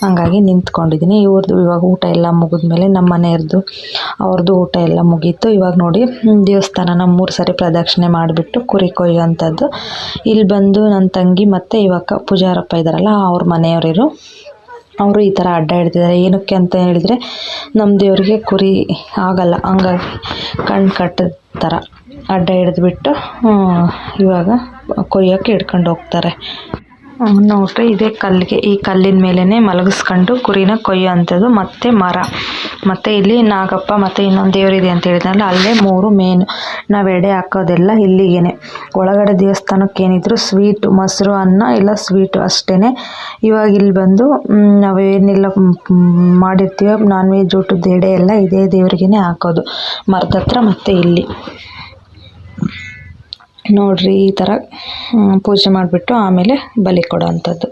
ಹಂಗಾಗಿ ನಿಂತ್ಕೊಂಡಿದ್ದೀನಿ. ಇವ್ರದ್ದು ಇವಾಗ ಊಟ ಎಲ್ಲ ಮುಗಿದ್ಮೇಲೆ ನಮ್ಮ ಮನೆಯವ್ರದ್ದು ಅವ್ರದ್ದು ಊಟ ಎಲ್ಲ ಮುಗೀತು. ಇವಾಗ ನೋಡಿ ದೇವಸ್ಥಾನ ದೇವಸ್ಥಾನನ ಮೂರು ಸಾರಿ ಪ್ರದಕ್ಷಿಣೆ ಮಾಡಿಬಿಟ್ಟು ಕುರಿ ಕೊಯ್ಯುವಂಥದ್ದು. ಇಲ್ಲಿ ಬಂದು ನನ್ನ ತಂಗಿ ಮತ್ತು ಇವಾಗ ಪೂಜಾರಪ್ಪ ಇದ್ದಾರಲ್ಲ ಅವ್ರ ಮನೆಯವರಿರು ಅವರು ಈ ಥರ ಅಡ್ಡ ಹಿಡ್ದಿದ್ದಾರೆ. ಏನಕ್ಕೆ ಅಂತ ಹೇಳಿದರೆ, ನಮ್ಮ ದೇವರಿಗೆ ಕುರಿ ಆಗಲ್ಲ. ಹಂಗಾಗಿ ಕಣ್ಣು ಕಟ್ಟದ ಥರ ಅಡ್ಡ ಹಿಡಿದ್ಬಿಟ್ಟು ಇವಾಗ ಕೊಯ್ಯೋಕ್ಕೆ ಹಿಡ್ಕೊಂಡು ಹೋಗ್ತಾರೆ. ನೋಡ್ರಿ ಇದೇ ಕಲ್ಲಿಗೆ ಈ ಕಲ್ಲಿನ ಮೇಲೇ ಮಲಗಿಸ್ಕೊಂಡು ಕುರಿನ ಕೊಯ್ಯೋ ಅಂಥದ್ದು ಮತ್ತು ಮರ. ಮತ್ತು ಇಲ್ಲಿ ನಾಗಪ್ಪ ಮತ್ತು ಇನ್ನೊಂದು ದೇವರಿದೆ ಅಂತ ಹೇಳಿದ್ನಲ್ಲ ಅಲ್ಲೇ ಮೂರು ಮೇನ್. ನಾವು ಎಡೆ ಹಾಕೋದೆಲ್ಲ ಇಲ್ಲಿಗೇನೆ. ಒಳಗಡೆ ದೇವಸ್ಥಾನಕ್ಕೆ ಏನಿದ್ರು ಸ್ವೀಟು ಮೊಸರು ಅನ್ನ ಇಲ್ಲ ಸ್ವೀಟು ಅಷ್ಟೇ ಇವಾಗ ಇಲ್ಲಿ ಬಂದು ನಾವು ಮ್, ಮಾಡಿರ್ತೀವೋ ನಾನ್ ವೆಜ್ ಊಟದ ಎಡೆ ಎಲ್ಲ ಇದೇ ದೇವ್ರಿಗೇ ಹಾಕೋದು. ಮರದ ಹತ್ರ ಮತ್ತು ಇಲ್ಲಿ. ನೋಡ್ರಿ ಈ ಥರ ಪೂಜೆ ಮಾಡಿಬಿಟ್ಟು ಆಮೇಲೆ ಬಲಿ ಕೊಡೋ ಅಂಥದ್ದು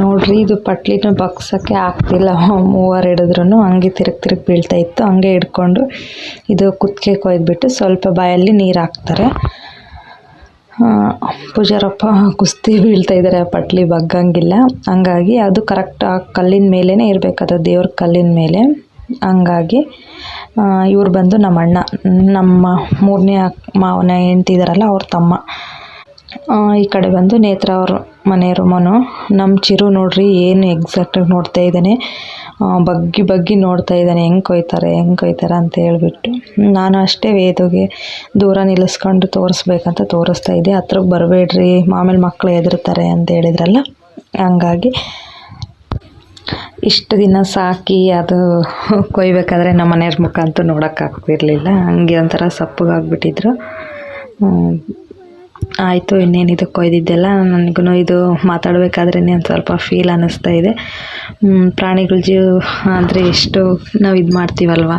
ನೋಡ್ರಿ ಇದು ಪಟ್ಲಿನ ಬಗ್ಸೋಕ್ಕೆ ಆಗ್ತಿಲ್ಲ. ಮೂವರು ಹಿಡಿದ್ರೂ ಹಂಗೆ ತಿರುಗಿ ತಿರುಗಿ ಬೀಳ್ತಾ ಇತ್ತು. ಹಂಗೆ ಹಿಡ್ಕೊಂಡು ಇದು ಕುತ್ತಿಗೆ ಕೊಯ್ದುಬಿಟ್ಟು ಸ್ವಲ್ಪ ಬಾಯಲ್ಲಿ ನೀರು ಹಾಕ್ತಾರೆ. ಪೂಜಾರಪ್ಪ ಕುಸ್ತಿ ಬೀಳ್ತಾ ಇದ್ದಾರೆ ಆ ಪಟ್ಲಿ ಬಗ್ಗಂಗಿಲ್ಲ. ಹಂಗಾಗಿ ಅದು ಕರೆಕ್ಟ್ ಆ ಕಲ್ಲಿನ ಮೇಲೇ ಇರಬೇಕದು ದೇವ್ರ ಕಲ್ಲಿನ ಮೇಲೆ. ಹಂಗಾಗಿ ಇವ್ರು ಬಂದು ನಮ್ಮ ಅಣ್ಣ ನಮ್ಮ ಮೂರನೇ ಮಾವನ ಹೆಂಡ್ತಿ ಇದ್ದಾರಲ್ಲ ಅವ್ರ ತಮ್ಮ. ಈ ಕಡೆ ಬಂದು ನೇತ್ರ ಅವ್ರ, ಮನೆಯವರು ಮನು ನಮ್ಮ ಚಿರು ನೋಡ್ರಿ ಏನು ಎಕ್ಸಾಕ್ಟಾಗಿ ನೋಡ್ತಾ ಇದ್ದಾನೆ. ಬಗ್ಗಿ ಬಗ್ಗಿ ನೋಡ್ತಾ ಇದ್ದಾನೆ, ಹೆಂಗೆ ಕೊಯ್ತಾರೆ ಹೆಂಗೆ ಕೊಯ್ತಾರೆ ಅಂತ ಹೇಳ್ಬಿಟ್ಟು. ನಾನು ಅಷ್ಟೇ ವೇದುಗೆ ದೂರ ನಿಲ್ಲಿಸ್ಕೊಂಡು ತೋರಿಸ್ಬೇಕಂತ ತೋರಿಸ್ತಾ ಇದ್ದೆ. ಹತ್ರಕ್ಕೆ ಬರಬೇಡ್ರಿ, ಮಾಮೇಲೆ ಮಕ್ಕಳು ಹೆದರ್ತಾರೆ ಅಂತ ಹೇಳಿದ್ರಲ್ಲ, ಹಂಗಾಗಿ ಇಷ್ಟು ದಿನ ಸಾಕಿ ಅದು ಕೊಯ್ಬೇಕಾದ್ರೆ ನಮ್ಮ ಮನೆಯವ್ರ ಮುಖ ಅಂತೂ ನೋಡೋಕ್ಕಾಗ್ತಿರ್ಲಿಲ್ಲ ಹಂಗೆ ಒಂಥರ ಸಪ್ಪಗಾಗ್ಬಿಟ್ಟಿದ್ರು. ಆಯಿತು, ಇನ್ನೇನಿದು ಕೊಯ್ದಿದ್ದೆಲ್ಲ. ನನಗೂ ಇದು ಮಾತಾಡಬೇಕಾದ್ರೇ ಒಂದು ಸ್ವಲ್ಪ ಫೀಲ್ ಅನ್ನಿಸ್ತಾ ಇದೆ. ಪ್ರಾಣಿಗಳ ಜೀವ ಅಂದರೆ ಎಷ್ಟು ನಾವು ಇದು ಮಾಡ್ತೀವಲ್ವ?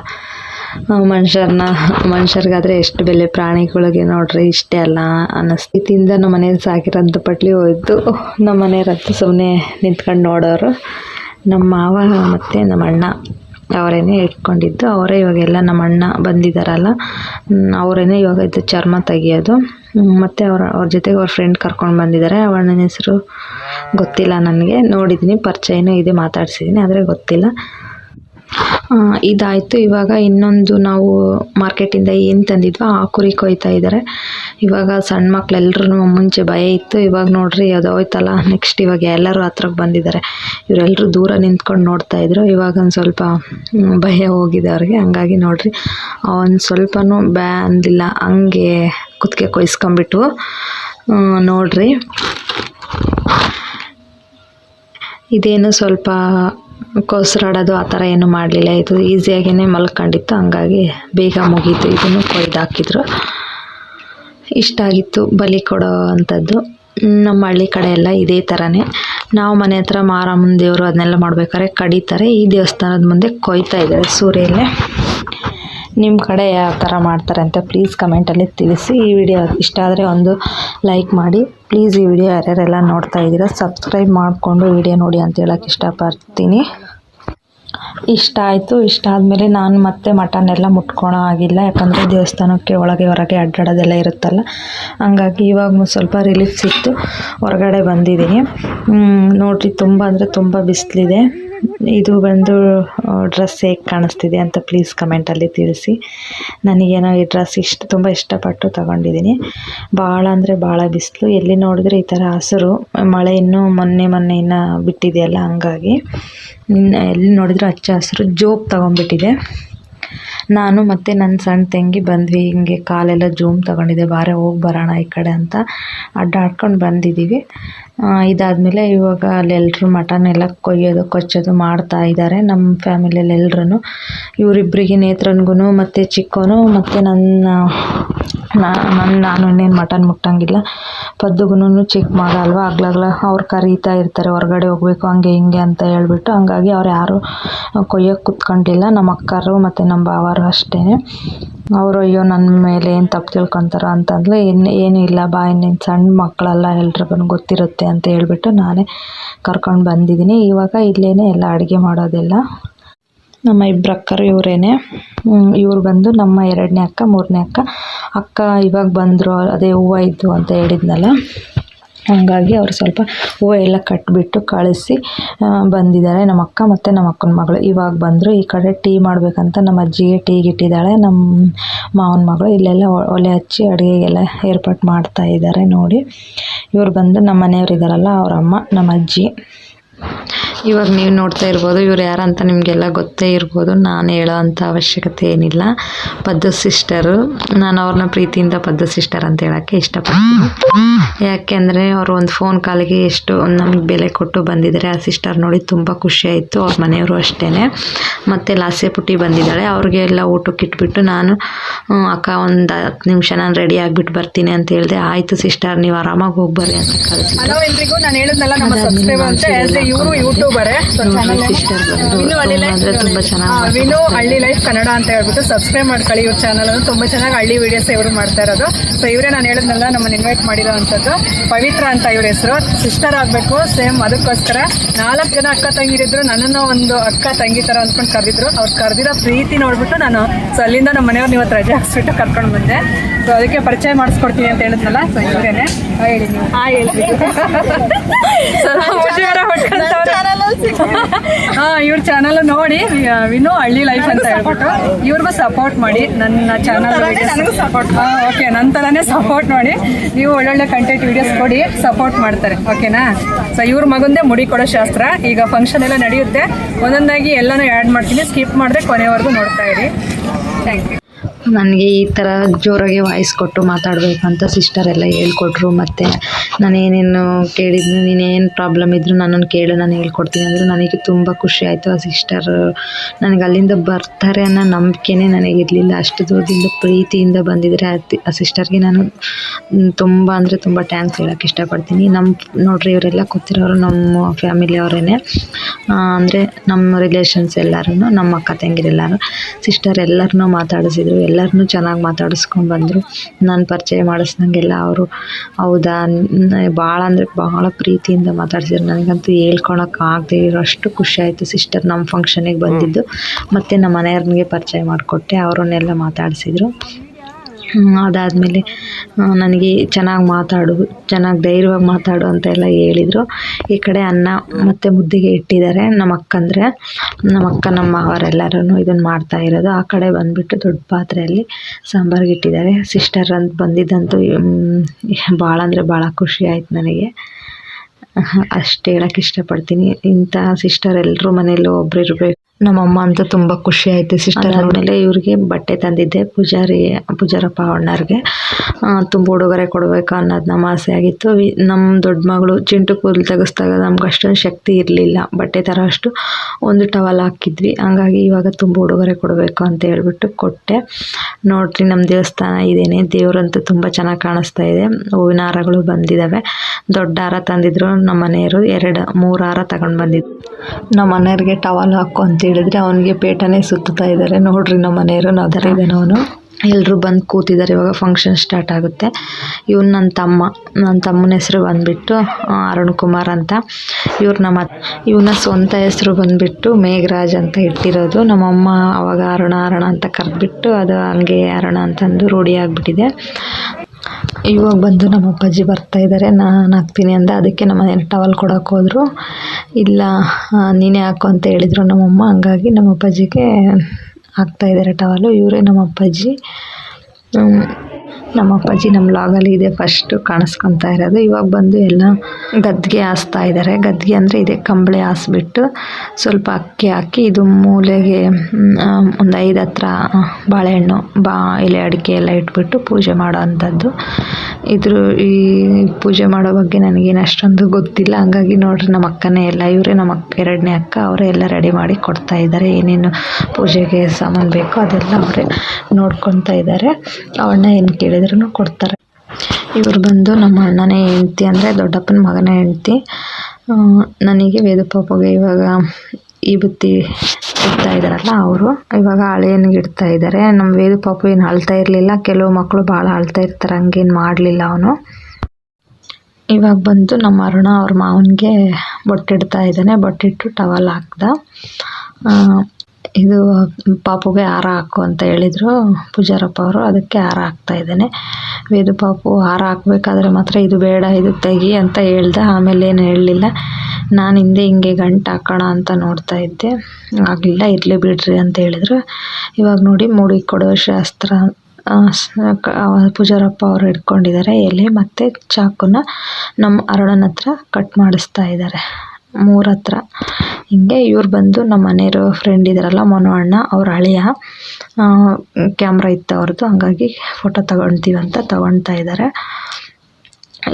ಮನುಷ್ಯರನ್ನ ಮನುಷ್ಯರಿಗಾದರೆ ಎಷ್ಟು ಬೆಲೆ? ಪ್ರಾಣಿಗಳಿಗೆ ನೋಡ್ರಿ, ಇಷ್ಟೇ ಅಲ್ಲ. ಅನ್ನಿಸ್ತಿಯಿಂದ ನಮ್ಮ ಮನೇಲಿ ಸಾಕಿರೋಂಥ ಪಟ್ಲಿ ಹೋಯ್ತು ನಮ್ಮ ಮನೆಯವ್ರಂತೂ ಸುಮ್ಮನೆ ನಿಂತ್ಕೊಂಡು ನೋಡೋರು. ನಮ್ಮ ಮಾವ ಮತ್ತು ನಮ್ಮ ಅಣ್ಣ ಅವರೇನೆ ಇಟ್ಕೊಂಡಿದ್ದು. ಅವರೇ ಇವಾಗೆಲ್ಲ ನಮ್ಮ ಅಣ್ಣ ಬಂದಿದ್ದಾರಲ್ಲ ಅವರೇನೆ ಇವಾಗ ಇದು ಚರ್ಮ ತೆಗಿಯೋದು. ಮತ್ತು ಅವ್ರ ಅವ್ರ ಜೊತೆಗೆ ಅವ್ರ ಫ್ರೆಂಡ್ ಕರ್ಕೊಂಡು ಬಂದಿದ್ದಾರೆ ಅವಣ್ಣನ ಹೆಸರು ಗೊತ್ತಿಲ್ಲ ನನಗೆ. ನೋಡಿದ್ದೀನಿ ಪರಿಚಯನೂ ಇದೆ ಮಾತಾಡ್ಸಿದ್ದೀನಿ ಆದರೆ ಗೊತ್ತಿಲ್ಲ. ಇದಾಯಿತು. ಇವಾಗ ಇನ್ನೊಂದು ನಾವು ಮಾರ್ಕೆಟಿಂದ ಏನು ತಂದಿದ್ವೋ ಆ ಕುರಿ ಕೊಯ್ತಾ ಇದ್ದಾರೆ ಇವಾಗ ಸಣ್ಣ ಮಕ್ಳೆಲ್ರೂ ಮುಂಚೆ ಭಯ ಇತ್ತು. ಇವಾಗ ನೋಡ್ರಿ ಅದು ಹೋಯ್ತಲ್ಲ ನೆಕ್ಸ್ಟ್ ಇವಾಗ ಎಲ್ಲರೂ ಹತ್ರಕ್ಕೆ ಬಂದಿದ್ದಾರೆ ಇವರೆಲ್ಲರೂ ದೂರ ನಿಂತ್ಕೊಂಡು ನೋಡ್ತಾ ಇದ್ರು. ಇವಾಗ ಒಂದು ಸ್ವಲ್ಪ ಭಯ ಹೋಗಿದೆ ಅವ್ರಿಗೆ. ಹಂಗಾಗಿ ನೋಡ್ರಿ ಒಂದು ಸ್ವಲ್ಪನೂ ಬ್ಯಾ, ಅಂದಿಲ್ಲ, ಹಂಗೆ ಕುತ್ತಿಗೆ ಕೊಯ್ಸ್ಕೊಂಬಿಟ್ಟು ನೋಡ್ರಿ. ಇದೇನು ಸ್ವಲ್ಪ ಕೊಸ್ರಾಡೋದು ಆ ಥರ ಏನು ಮಾಡಲಿಲ್ಲ. ಇದು ಈಸಿಯಾಗಿಯೇ ಮಲ್ಕೊಂಡಿತ್ತು. ಹಂಗಾಗಿ ಬೇಗ ಮುಗೀತು. ಇದನ್ನು ಕೊಯ್ದು ಹಾಕಿದ್ರು. ಇಷ್ಟ ಆಗಿತ್ತು ಬಲಿ ಕೊಡೋ ಅಂಥದ್ದು. ನಮ್ಮ ಹಳ್ಳಿ ಕಡೆ ಎಲ್ಲ ಇದೇ ಥರನೇ. ನಾವು ಮನೆ ಹತ್ರ ಮಾರಮ್ಮನ ದೇವರು ಅದನ್ನೆಲ್ಲ ಮಾಡ್ಬೇಕಾದ್ರೆ ಕಡಿತಾರೆ. ಈ ದೇವಸ್ಥಾನದ ಮುಂದೆ ಕೊಯ್ತಾ ಇದ್ದಾರೆ ಸೂರ್ಯಲ್ಲೇ. ನಿಮ್ಮ ಕಡೆ ಯಾವ ಥರ ಮಾಡ್ತಾರೆ ಅಂತ ಪ್ಲೀಸ್ ಕಮೆಂಟಲ್ಲಿ ತಿಳಿಸಿ. ಈ ವಿಡಿಯೋ ಇಷ್ಟ ಆದರೆ ಒಂದು ಲೈಕ್ ಮಾಡಿ. ಪ್ಲೀಸ್ ಈ ವಿಡಿಯೋ ಯಾರ್ಯಾರೆಲ್ಲ ನೋಡ್ತಾ ಇದ್ದೀರಾ, ಸಬ್ಸ್ಕ್ರೈಬ್ ಮಾಡಿಕೊಂಡು ವಿಡಿಯೋ ನೋಡಿ ಅಂತ ಹೇಳೋಕ್ಕೆ ಇಷ್ಟಪಡ್ತೀನಿ. ಇಷ್ಟ ಆಯಿತು, ಇಷ್ಟ ಆದಮೇಲೆ ನಾನು ಮತ್ತೆ ಮಟನ್ ಎಲ್ಲ ಮುಟ್ಕೊಳೋ ಆಗಿಲ್ಲ ಯಾಕಂದರೆ ದೇವಸ್ಥಾನಕ್ಕೆ ಒಳಗೆ ಹೊರಗೆ ಅಡ್ಡಾಡೋದೆಲ್ಲ ಇರುತ್ತಲ್ಲ, ಹಂಗಾಗಿ ಇವಾಗ ಸ್ವಲ್ಪ ರಿಲೀಫ್ ಸಿಕ್ತು. ಹೊರಗಡೆ ಬಂದಿದ್ದೀನಿ. ನೋಡಿರಿ, ತುಂಬ ಅಂದರೆ ತುಂಬ ಬಿಸಿಲಿದೆ. ಇದು ಬಂದು ಡ್ರೆಸ್ ಹೇಗೆ ಕಾಣಿಸ್ತಿದೆ ಅಂತ ಪ್ಲೀಸ್ ಕಮೆಂಟಲ್ಲಿ ತಿಳಿಸಿ. ನನಗೇನೋ ಈ ಡ್ರೆಸ್ ಇಷ್ಟು, ತುಂಬ ಇಷ್ಟಪಟ್ಟು ತಗೊಂಡಿದ್ದೀನಿ. ಭಾಳ ಅಂದರೆ ಭಾಳ ಬಿಸಿಲು. ಎಲ್ಲಿ ನೋಡಿದ್ರೆ ಈ ಥರ ಹಸಿರು. ಮಳೆ ಇನ್ನೂ ಮೊನ್ನೆ ಮೊನ್ನೆ ಇನ್ನು ಬಿಟ್ಟಿದೆಯಲ್ಲ ಹಂಗಾಗಿ. ಇನ್ನು ಎಲ್ಲಿ ನೋಡಿದ್ರು ಹಚ್ಚ ಹಸಿರು. ಜೋಬ್ ತೊಗೊಂಡ್ಬಿಟ್ಟಿದೆ. ನಾನು ಮತ್ತು ನನ್ನ ಸಣ್ಣ ತಂಗಿ ಬಂದ್ವಿ. ಹಿಂಗೆ ಕಾಲೆಲ್ಲ ಜೂಮ್ ತಗೊಂಡಿದ್ದೆ ಬಾರೆ ಹೋಗಿ ಬರೋಣ ಈ ಕಡೆ ಅಂತ ಅಡ್ಡಾಡ್ಕೊಂಡು ಬಂದಿದ್ದೀವಿ ಇದಾದಮೇಲೆ ಇವಾಗ ಅಲ್ಲೆಲ್ಲರೂ ಮಟನ್ ಎಲ್ಲ ಕೊಯ್ಯೋದು, ಕೊಚ್ಚೋದು ಮಾಡ್ತಾ ಇದ್ದಾರೆ ನಮ್ಮ ಫ್ಯಾಮಿಲಿಯಲ್ಲಿ ಎಲ್ಲರೂ ಇವರಿಬ್ಬರಿಗೆ ನೇತ್ರನ್ಗೂ ಮತ್ತು ಚಿಕ್ಕವನು ಮತ್ತು ನನ್ನ ನನ್ನ ನಾನು ಇನ್ನೇನು ಮಟನ್ ಮುಟ್ಟಂಗಿಲ್ಲ. ಪದ್ದುಗೂ ಚಿಕ್ಕ ಮಗ ಅಲ್ವಾ ಆಗ್ಲಾಗ್ಲ ಅವ್ರು ಕರೀತಾ ಇರ್ತಾರೆ. ಹೊರಗಡೆ ಹೋಗಬೇಕು, ಹಂಗೆ ಹಿಂಗೆ ಅಂತ ಹೇಳ್ಬಿಟ್ಟು ಹಂಗಾಗಿ ಅವ್ರು ಯಾರೂ ಕೊಯ್ಯೋಕ್ಕೆ ಕುತ್ಕೊಂಡಿಲ್ಲ. ನಮ್ಮ ಅಕ್ಕರು ಮತ್ತು ನಮ್ಮ ಭಾವರು ಅಷ್ಟೇ. ಅವರು, ಅಯ್ಯೋ ನನ್ನ ಮೇಲೆ ಏನು ತಪ್ಪು ತಿಳ್ಕೊತಾರೋ ಅಂತಂದ್ರೆ ಏನು ಏನೂ ಇಲ್ಲ, ಬಾ, ಇನ್ನೇನು ಸಣ್ಣ ಮಕ್ಕಳೆಲ್ಲ ಎಲ್ರಿಗೂ ಗೊತ್ತಿರುತ್ತೆ ಅಂತ ಹೇಳ್ಬಿಟ್ಟು ನಾನೇ ಕರ್ಕೊಂಡು ಬಂದಿದ್ದೀನಿ. ಇವಾಗ ಇಲ್ಲೇ ಎಲ್ಲ ಅಡುಗೆ ಮಾಡೋದೆಲ್ಲ. ನಮ್ಮ ಇಬ್ಬರು ಅಕ್ಕರು, ಇವರೇನೆ. ಇವ್ರು ಬಂದು ನಮ್ಮ ಎರಡನೇ ಅಕ್ಕ, ಮೂರನೇ ಅಕ್ಕ. ಅಕ್ಕ ಇವಾಗ ಬಂದರು, ಅದೇ ಹೂವು ಇದ್ದು ಅಂತ ಹೇಳಿದ್ನಲ್ಲ. ಹಾಗಾಗಿ ಅವ್ರು ಸ್ವಲ್ಪ ಹೂವು ಎಲ್ಲ ಕಟ್ಟಿಬಿಟ್ಟು ಕಳಿಸಿ ಬಂದಿದ್ದಾರೆ. ನಮ್ಮ ಅಕ್ಕ ಮತ್ತು ನಮ್ಮ ಅಕ್ಕನ ಮಗಳು. ಇವಾಗ ಬಂದರು ಈ ಕಡೆ ಟೀ ಮಾಡಬೇಕಂತ ನಮ್ಮ ಅಜ್ಜಿಗೆ ಟೀಗೆ ಇಟ್ಟಿದ್ದಾಳೆ ನಮ್ಮ ಮಾವನ ಮಗಳು ಇಲ್ಲೆಲ್ಲ ಒಲೆ ಹಚ್ಚಿ ಅಡುಗೆಗೆಲ್ಲ ಏರ್ಪಾಟ್ ಮಾಡ್ತಾ ಇದ್ದಾರೆ ನೋಡಿ. ಇವ್ರು ಬಂದು ನಮ್ಮ ಮನೆಯವ್ರು ಇದ್ದಾರಲ್ಲ, ಅವ್ರ ಅಮ್ಮ, ನಮ್ಮ ಅಜ್ಜಿ. ಇವಾಗ ನೀವು ನೋಡ್ತಾ ಇರ್ಬೋದು, ಇವ್ರು ಯಾರಂತ ನಿಮಗೆಲ್ಲ ಗೊತ್ತೇ ಇರ್ಬೋದು, ನಾನು ಹೇಳೋ ಅಂಥ ಅವಶ್ಯಕತೆ ಏನಿಲ್ಲ. ಪದ್ದು ಸಿಸ್ಟರು ನಾನು ಅವ್ರನ್ನ ಪ್ರೀತಿಯಿಂದ ಪದ್ದು ಸಿಸ್ಟರ್ ಅಂತ ಹೇಳೋಕ್ಕೆ ಇಷ್ಟಪಡ್ತೀನಿ. ಯಾಕೆಂದರೆ ಅವರು ಒಂದು ಫೋನ್ ಕಾಲಿಗೆ ಎಷ್ಟು ನಮಗೆ ಬೆಲೆ ಕೊಟ್ಟು ಬಂದಿದ್ದಾರೆ, ಆ ಸಿಸ್ಟರ್ ನೋಡಿ ತುಂಬ ಖುಷಿ ಆಯಿತು, ಅವ್ರ ಮನೆಯವರು ಅಷ್ಟೇ ಮತ್ತು ಲಾಸೆ ಪುಟ್ಟಿ ಬಂದಿದ್ದಾಳೆ, ಅವ್ರಿಗೆ ಎಲ್ಲ ಊಟಕ್ಕೆ ಇಟ್ಬಿಟ್ಟು ನಾನು ಅಕ್ಕ, ಒಂದು ಹತ್ತು ನಿಮಿಷ ನಾನು ರೆಡಿ ಆಗಿಬಿಟ್ಟು ಬರ್ತೀನಿ ಅಂತ ಹೇಳಿದೆ, ಆಯಿತು ಸಿಸ್ಟರ್ ನೀವು ಆರಾಮಾಗಿ ಹೋಗಿ ಬರ್ರಿ ಅಂತ ಕಳಿಸಿ ಯೂಟ್ಯೂಬರೇ ಸಿಸ್ಟರ್ ಬಂದು ವಿನು ಹಳ್ಳಿ ಲೈಫ್ ಚೆನ್ನಾಗಿ ವಿನು ಹಳ್ಳಿ ಲೈಫ್ ಕನ್ನಡ ಅಂತ ಹೇಳ್ಬಿಟ್ಟು ಸಬ್ಸ್ಕ್ರೈಬ್ ಮಾಡ್ಕೊಳ್ಳಿ ಇವ್ರ ಚಾನಲ್ ಅನ್ನು. ತುಂಬಾ ಚೆನ್ನಾಗಿ ಹಳ್ಳಿ ವಿಡಿಯೋಸ್ ಇವರು ಮಾಡ್ತಾ ಇರೋದು. ಸೊ ಇವರೇ ನಾನು ಹೇಳಿದ್ನಲ್ಲ ನಮ್ಮನ್ನ ಇನ್ವೈಟ್ ಮಾಡಿರೋ ಅಂಥದ್ದು. ಪವಿತ್ರ ಅಂತ ಇವ್ರ ಹೆಸರು. ಸಿಸ್ಟರ್ ಆಗಬೇಕು ಸೇಮ್ ಅದಕ್ಕೋಸ್ಕರ ನಾಲ್ಕು ಜನ ಅಕ್ಕ ತಂಗಿರಿದ್ರು ನನ್ನನ್ನು ಒಂದು ಅಕ್ಕ ತಂಗಿ ತರ ಅಂದ್ಕೊಂಡು ಕರೆದಿದ್ರು. ಅವ್ರು ಕರೆದಿರೋ ಪ್ರೀತಿ ನೋಡ್ಬಿಟ್ಟು ನಾನು ಸೊ ಅಲ್ಲಿಂದ ನಮ್ಮ ಮನೆಯವ್ರು ಇವತ್ತು ರಜೆ ಹಾಕ್ಸ್ಬಿಟ್ಟು ಕರ್ಕೊಂಡು ಬಂದೆ. ಸೊ ಅದಕ್ಕೆ ಪರಿಚಯ ಮಾಡಿಸ್ಕೊಡ್ತೀನಿ ಅಂತ ಹೇಳಿದ್ನಲ್ಲ ಸೊ ಇವರೇನೆ. ಹೇಳಿ ನೀವು. ಹಾ ಪಟ್ಕೊಂತವ್ರೆ. ಹಾ ಇವ್ರ ಚಾನಲ್ ನೋಡಿ ವಿ- ವಿನು ಹಳ್ಳಿ ಲೈಫ್ ಅಂತ ಹೇಳ್ಬಿಟ್ಟು ಇವ್ರಿಗೂ ಸಪೋರ್ಟ್ ಮಾಡಿ ನನ್ನ ಚಾನಲ್ ಸಪೋರ್ಟ್ ಓಕೆ ನನ್ನ ಥರನೇ ಸಪೋರ್ಟ್ ಮಾಡಿ ನೀವು ಒಳ್ಳೊಳ್ಳೆ ಕಂಟೆಂಟ್ ವಿಡಿಯೋಸ್ ಕೊಡಿ ಸಪೋರ್ಟ್ ಮಾಡ್ತಾರೆ. ಓಕೆನಾ ಸೊ ಇವ್ರ ಮಗಂದೇ ಮುಡಿ ಕೊಡೋ ಶಾಸ್ತ್ರ. ಈಗ ಫಂಕ್ಷನ್ ಎಲ್ಲ ನಡೆಯುತ್ತೆ. ಒಂದೊಂದಾಗಿ ಎಲ್ಲನೂ ಆ್ಯಡ್ ಮಾಡ್ತೀನಿ. ಸ್ಕಿಪ್ ಮಾಡಿದ್ರೆ ಕೊನೆವರೆಗೂ ನೋಡ್ತಾ ಇರಿ. ಥ್ಯಾಂಕ್ ಯು ನನಗೆ ಈ ಥರ ಜೋರಾಗಿ ವಾಯ್ಸ್ ಕೊಟ್ಟು ಮಾತಾಡಬೇಕು ಅಂತ ಸಿಸ್ಟರ್ ಎಲ್ಲ ಹೇಳ್ಕೊಟ್ರು. ಮತ್ತು ನಾನು ಏನೇನು ಕೇಳಿದ್ನು, ನೀನೇನು ಪ್ರಾಬ್ಲಮ್ ಇದ್ದರೂ ನನ್ನನ್ನು ಕೇಳು, ನಾನು ಹೇಳ್ಕೊಡ್ತೀನಿ ಅಂದರೆ ನನಗೆ ತುಂಬ ಖುಷಿ ಆಯಿತು. ಆ ಸಿಸ್ಟರ್ ನನಗೆ ಅಲ್ಲಿಂದ ಬರ್ತಾರೆ ಅನ್ನೋ ನಂಬಿಕೆನೇ ನನಗಿರಲಿಲ್ಲ ಅಷ್ಟು ದೂರದಿಂದ ಪ್ರೀತಿಯಿಂದ ಬಂದಿದ್ದರೆ ಆ ತಿ- ಆ ಸಿಸ್ಟರ್ಗೆ ನಾನು ತುಂಬ ಅಂದರೆ ತುಂಬ ಟ್ಯಾಂಕ್ಸ್ ಹೇಳೋಕ್ಕೆ ಇಷ್ಟಪಡ್ತೀನಿ. ನಮ್ಮ ನೋಡ್ರಿ ಇವರೆಲ್ಲ ಕೂತಿರೋರು ನಮ್ಮ ಫ್ಯಾಮಿಲಿ ಅವರೇನೆ. ಅಂದರೆ ನಮ್ಮ ರಿಲೇಷನ್ಸ್ ಎಲ್ಲರೂ ನಮ್ಮ ಅಕ್ಕ ತಂಗಿರೆಲ್ಲರೂ ಸಿಸ್ಟರ್ ಎಲ್ಲರನ್ನೂ ಮಾತಾಡಿಸಿದ್ರು ಎಲ್ಲರನ್ನೂ ಚೆನ್ನಾಗಿ ಮಾತಾಡಿಸ್ಕೊಂಡು ಬಂದರು. ನಾನು ಪರಿಚಯ ಮಾಡಿಸ್ದಂಗೆಲ್ಲ ಅವರು, ಹೌದಾ ಭಾಳ ಅಂದರೆ ಬಹಳ ಪ್ರೀತಿಯಿಂದ ಮಾತಾಡ್ಸಿದ್ರು. ನನಗಂತೂ ಹೇಳ್ಕೊಳಕ್ಕೆ ಆಗದೆ ಇರೋಷ್ಟು ಖುಷಿ ಆಯಿತು ಸಿಸ್ಟರ್ ನಮ್ಮ ಫಂಕ್ಷನಿಗೆ ಬಂದಿದ್ದು. ಮತ್ತು ನಮ್ಮ ಮನೆಯವ್ರಿಗೆ ಪರಿಚಯ ಮಾಡಿಕೊಟ್ಟೆ ಅವರನ್ನೆಲ್ಲ ಮಾತಾಡಿಸಿದ್ರು. ಅದಾದಮೇಲೆ ನನಗೆ ಚೆನ್ನಾಗಿ ಮಾತಾಡು, ಚೆನ್ನಾಗಿ ಧೈರ್ಯವಾಗಿ ಮಾತಾಡು ಅಂತ ಎಲ್ಲ ಹೇಳಿದರು. ಈ ಕಡೆ ಅನ್ನ ಮತ್ತು ಮುದ್ದೆಗೆ ಇಟ್ಟಿದ್ದಾರೆ. ನಮ್ಮ ಅಕ್ಕಂದ್ರೆ, ನಮ್ಮ ಅಕ್ಕ, ನಮ್ಮ ಮಾವರೆಲ್ಲರೂ ಇದನ್ನು ಮಾಡ್ತಾ ಇರೋದು. ಆ ಕಡೆ ಬಂದುಬಿಟ್ಟು ದೊಡ್ಡ ಪಾತ್ರೆಯಲ್ಲಿ ಸಾಂಬಾರಿಗೆ ಇಟ್ಟಿದ್ದಾರೆ. ಸಿಸ್ಟರ್ ಅಂತ ಬಂದಿದ್ದಂತೂ ಭಾಳ ಅಂದರೆ ಭಾಳ ಖುಷಿ ಆಯ್ತು ನನಗೆ. ಅಷ್ಟು ಹೇಳಕ್ಕೆ ಇಷ್ಟಪಡ್ತೀನಿ. ಇಂಥ ಸಿಸ್ಟರ್ ಎಲ್ಲರೂ ಮನೆಯಲ್ಲೂ ಒಬ್ರು ಇರಬೇಕು. ನಮ್ಮಮ್ಮ ಅಂತೂ ತುಂಬ ಖುಷಿ ಆಯಿತು ಸಿಸ್ಟರ್ ಆದಮೇಲೆ ಇವ್ರಿಗೆ ಬಟ್ಟೆ ತಂದಿದ್ದೆ ಪೂಜಾರಿ ಪೂಜಾರಪ್ಪ ಅಣ್ಣವ್ರಿಗೆ ತುಂಬ ಉಡುಗೊರೆ ಕೊಡಬೇಕು ಅನ್ನೋದು ನಮ್ಮ ಆಸೆ ಆಗಿತ್ತು. ನಮ್ಮ ದೊಡ್ಡ ಮಗಳು ಚಿಂಟು ಕೂದಲು ತೆಗೆಸ್ದಾಗ ನಮ್ಗೆ ಅಷ್ಟೊಂದು ಶಕ್ತಿ ಇರಲಿಲ್ಲ. ಬಟ್ಟೆ ಥರ ಅಷ್ಟು ಒಂದು ಟವಲ್ ಹಾಕಿದ್ವಿ. ಹಂಗಾಗಿ ಇವಾಗ ತುಂಬ ಉಡುಗೊರೆ ಕೊಡಬೇಕು ಅಂತ ಹೇಳ್ಬಿಟ್ಟು ಕೊಟ್ಟೆ. ನೋಡ್ರಿ ನಮ್ಮ ದೇವಸ್ಥಾನ ಇದೇನೆ. ದೇವರಂತೂ ತುಂಬ ಚೆನ್ನಾಗಿ ಕಾಣಿಸ್ತಾ ಇದೆ. ಹೂವಿನ ಹಾರಗಳು ಬಂದಿದ್ದಾವೆ ದೊಡ್ಡ ಹಾರ ತಂದಿದ್ರು ನಮ್ಮ ಮನೆಯವರು ಎರಡು ಮೂರು ಹಾರ ತಗೊಂಡು ಬಂದಿದ್ರು. ನಮ್ಮ ಮನೆಯವ್ರಿಗೆ ಟವಲ್ ಹಾಕು ಅಂತ ಹೇಳಿದ್ರೆ ಅವನಿಗೆ ಪೇಟನೇ ಸುತ್ತುತ್ತಾ ಇದ್ದಾರೆ. ನೋಡ್ರಿ ನಮ್ಮ ಮನೆಯವರು, ನಾವು ಇದ್ದಾನೆ ಅವನು. ಎಲ್ಲರೂ ಬಂದು ಕೂತಿದ್ದಾರೆ. ಇವಾಗ ಫಂಕ್ಷನ್ ಸ್ಟಾರ್ಟ್ ಆಗುತ್ತೆ. ಇವನು ನನ್ನ ತಮ್ಮ, ನನ್ನ ತಮ್ಮನ ಹೆಸರು ಬಂದುಬಿಟ್ಟು ಅರುಣ್ ಕುಮಾರ್ ಅಂತ. ಇವ್ರು ನಮ್ಮ ಇವನ ಸ್ವಂತ ಹೆಸರು ಬಂದುಬಿಟ್ಟು ಮೇಘರಾಜ್ ಅಂತ ಇಟ್ಟಿರೋದು. ನಮ್ಮಮ್ಮ ಅವಾಗ ಅರುಣ ಅರುಣ ಅಂತ ಕರೆದ್ಬಿಟ್ಟು ಅದು ಹಂಗೆ ಅರುಣ ಅಂತಂದು ರೂಢಿ ಆಗಿಬಿಟ್ಟಿದೆ. ಇವಾಗ ಬಂದು ನಮ್ಮ ಅಪ್ಪಾಜಿ ಬರ್ತಾ ಇದ್ದಾರೆ ನಾನು ಹಾಕ್ತೀನಿ ಅಂದೆ. ಅದಕ್ಕೆ ನಮ್ಮ ಮನೇಲಿ ಟವಲ್ ಕೊಡೋಕೆ ಹೋದರು. ಇಲ್ಲ ನೀನೇ ಹಾಕು ಅಂತ ಹೇಳಿದರು ನಮ್ಮಮ್ಮ. ಹಂಗಾಗಿ ನಮ್ಮ ಅಪ್ಪಾಜಿಗೆ ಹಾಕ್ತಾ ಇದ್ದಾರೆ ಟವಲು ಇವರೇ ನಮ್ಮ ಅಪ್ಪಾಜಿ. ನಮ್ಮ ಅಪ್ಪಾಜಿ ನಮ್ಮ ಲಾಗಲ್ಲಿ ಇದೆ ಫಸ್ಟು ಕಾಣಿಸ್ಕೊತಾ ಇರೋದು. ಇವಾಗ ಬಂದು ಎಲ್ಲ ಗದ್ದಿಗೆ ಹಾಸ್ತಾ ಇದ್ದಾರೆ ಗದ್ದಿಗೆ ಅಂದರೆ ಇದೆ, ಕಂಬಳಿ ಹಾಸ್ಬಿಟ್ಟು ಸ್ವಲ್ಪ ಅಕ್ಕಿ ಹಾಕಿ ಇದು ಮೂಲೆಗೆ ಒಂದು ಐದು ಹತ್ರ ಬಾಳೆಹಣ್ಣು, ಬಾ, ಎಲೆ ಅಡಿಕೆ ಎಲ್ಲ ಇಟ್ಬಿಟ್ಟು ಪೂಜೆ ಮಾಡೋ ಅಂಥದ್ದು ಇದ್ರ ಈ ಪೂಜೆ ಮಾಡೋ ಬಗ್ಗೆ ನನಗೇನು ಅಷ್ಟೊಂದು ಗೊತ್ತಿಲ್ಲ. ಹಂಗಾಗಿ ನೋಡ್ರಿ ನಮ್ಮ ಅಕ್ಕನೇ ಎಲ್ಲ, ಇವರೇ ನಮ್ಮ ಅಕ್ಕ, ಎರಡನೇ ಅಕ್ಕ, ಅವರೇ ಎಲ್ಲ ರೆಡಿ ಮಾಡಿ ಕೊಡ್ತಾ ಇದ್ದಾರೆ ಏನೇನು ಪೂಜೆಗೆ ಸಾಮಾನು ಬೇಕೋ ಅದೆಲ್ಲ ಅವರೇ ನೋಡ್ಕೊತಾ ಇದ್ದಾರೆ ಅವಳನ್ನ ಏನು ಕೇಳಿದ್ರು ಕೊಡ್ತಾರೆ. ಇವರು ಬಂದು ನಮ್ಮ ಅಣ್ಣನೇ ಹೆಂಡ್ತಿ ಅಂದರೆ ದೊಡ್ಡಪ್ಪನ ಮಗನ ಹೆಂಡ್ತಿ. ನನಗೆ ನನಗೆ ವೇದಪಾಪಗೆ ಇವಾಗ ಈ ಬುತ್ತಿ ಇಡ್ತಾ ಇದ್ದಾರಲ್ಲ ಅವರು. ಇವಾಗ ಹಳೆಯನಿಗೆ ಇಡ್ತಾ ಇದ್ದಾರೆ. ನಮ್ಮ ವೇದು ಪಾಪು ಏನು ಅಳ್ತಾ ಇರಲಿಲ್ಲ. ಕೆಲವು ಮಕ್ಕಳು ಭಾಳ ಅಳ್ತಾ ಇರ್ತಾರೆ. ಹಂಗೇನು ಮಾಡಲಿಲ್ಲ ಅವನು. ಇವಾಗ ಬಂದು ನಮ್ಮ ಅರುಣ ಅವ್ರ ಮಾವನಿಗೆ ಬೊಟ್ಟಿಡ್ತಾ ಇದ್ದಾನೆ. ಬೊಟ್ಟಿಟ್ಟು ಟವಲ್ ಹಾಕ್ದ. ಇದು ಪಾಪುಗೆ ಹಾರ ಹಾಕು ಅಂತ ಹೇಳಿದರು ಪೂಜಾರಪ್ಪ ಅವರು. ಅದಕ್ಕೆ ಹಾರ ಹಾಕ್ತಾ ಇದ್ದಾನೆ. ವೇದು ಪಾಪು ಹಾರ ಹಾಕ್ಬೇಕಾದ್ರೆ ಮಾತ್ರ ಇದು ಬೇಡ, ಇದು ತೆಗಿ ಅಂತ ಹೇಳ್ದ. ಆಮೇಲೆ ಏನು ಹೇಳಲಿಲ್ಲ. ನಾನು ಹಿಂದೆ ಹಿಂಗೆ ಗಂಟು ಹಾಕೋಣ ಅಂತ ನೋಡ್ತಾ ಇದ್ದೆ. ಆಗಲಿಲ್ಲ, ಇರಲಿ ಬಿಡ್ರಿ ಅಂತ ಹೇಳಿದ್ರು. ಇವಾಗ ನೋಡಿ ಮೂಡಿ ಕೊಡೋ ಶಾಸ್ತ್ರ ಪೂಜಾರಪ್ಪ ಅವರು ಹಿಡ್ಕೊಂಡಿದ್ದಾರೆ. ಎಲೆ ಮತ್ತು ಚಾಕುನ ನಮ್ಮ ಅರುಣನ ಹತ್ರ ಕಟ್ ಮಾಡಿಸ್ತಾ ಇದ್ದಾರೆ. ಮೂರ ಹತ್ರ. ಹಿಂಗೆ ಇವ್ರು ಬಂದು ನಮ್ಮ ಮನೆಯವರು ಫ್ರೆಂಡ್ ಇದ್ದಾರಲ್ಲ ಮನು, ಅಣ್ಣ, ಅವ್ರ ಅಳಿಯ ಕ್ಯಾಮ್ರಾ ಇತ್ತು ಅವ್ರದ್ದು ಹಂಗಾಗಿ ಫೋಟೋ ತಗೊಳ್ತೀವಿ ಅಂತ ತಗೊಳ್ತಾ ಇದ್ದಾರೆ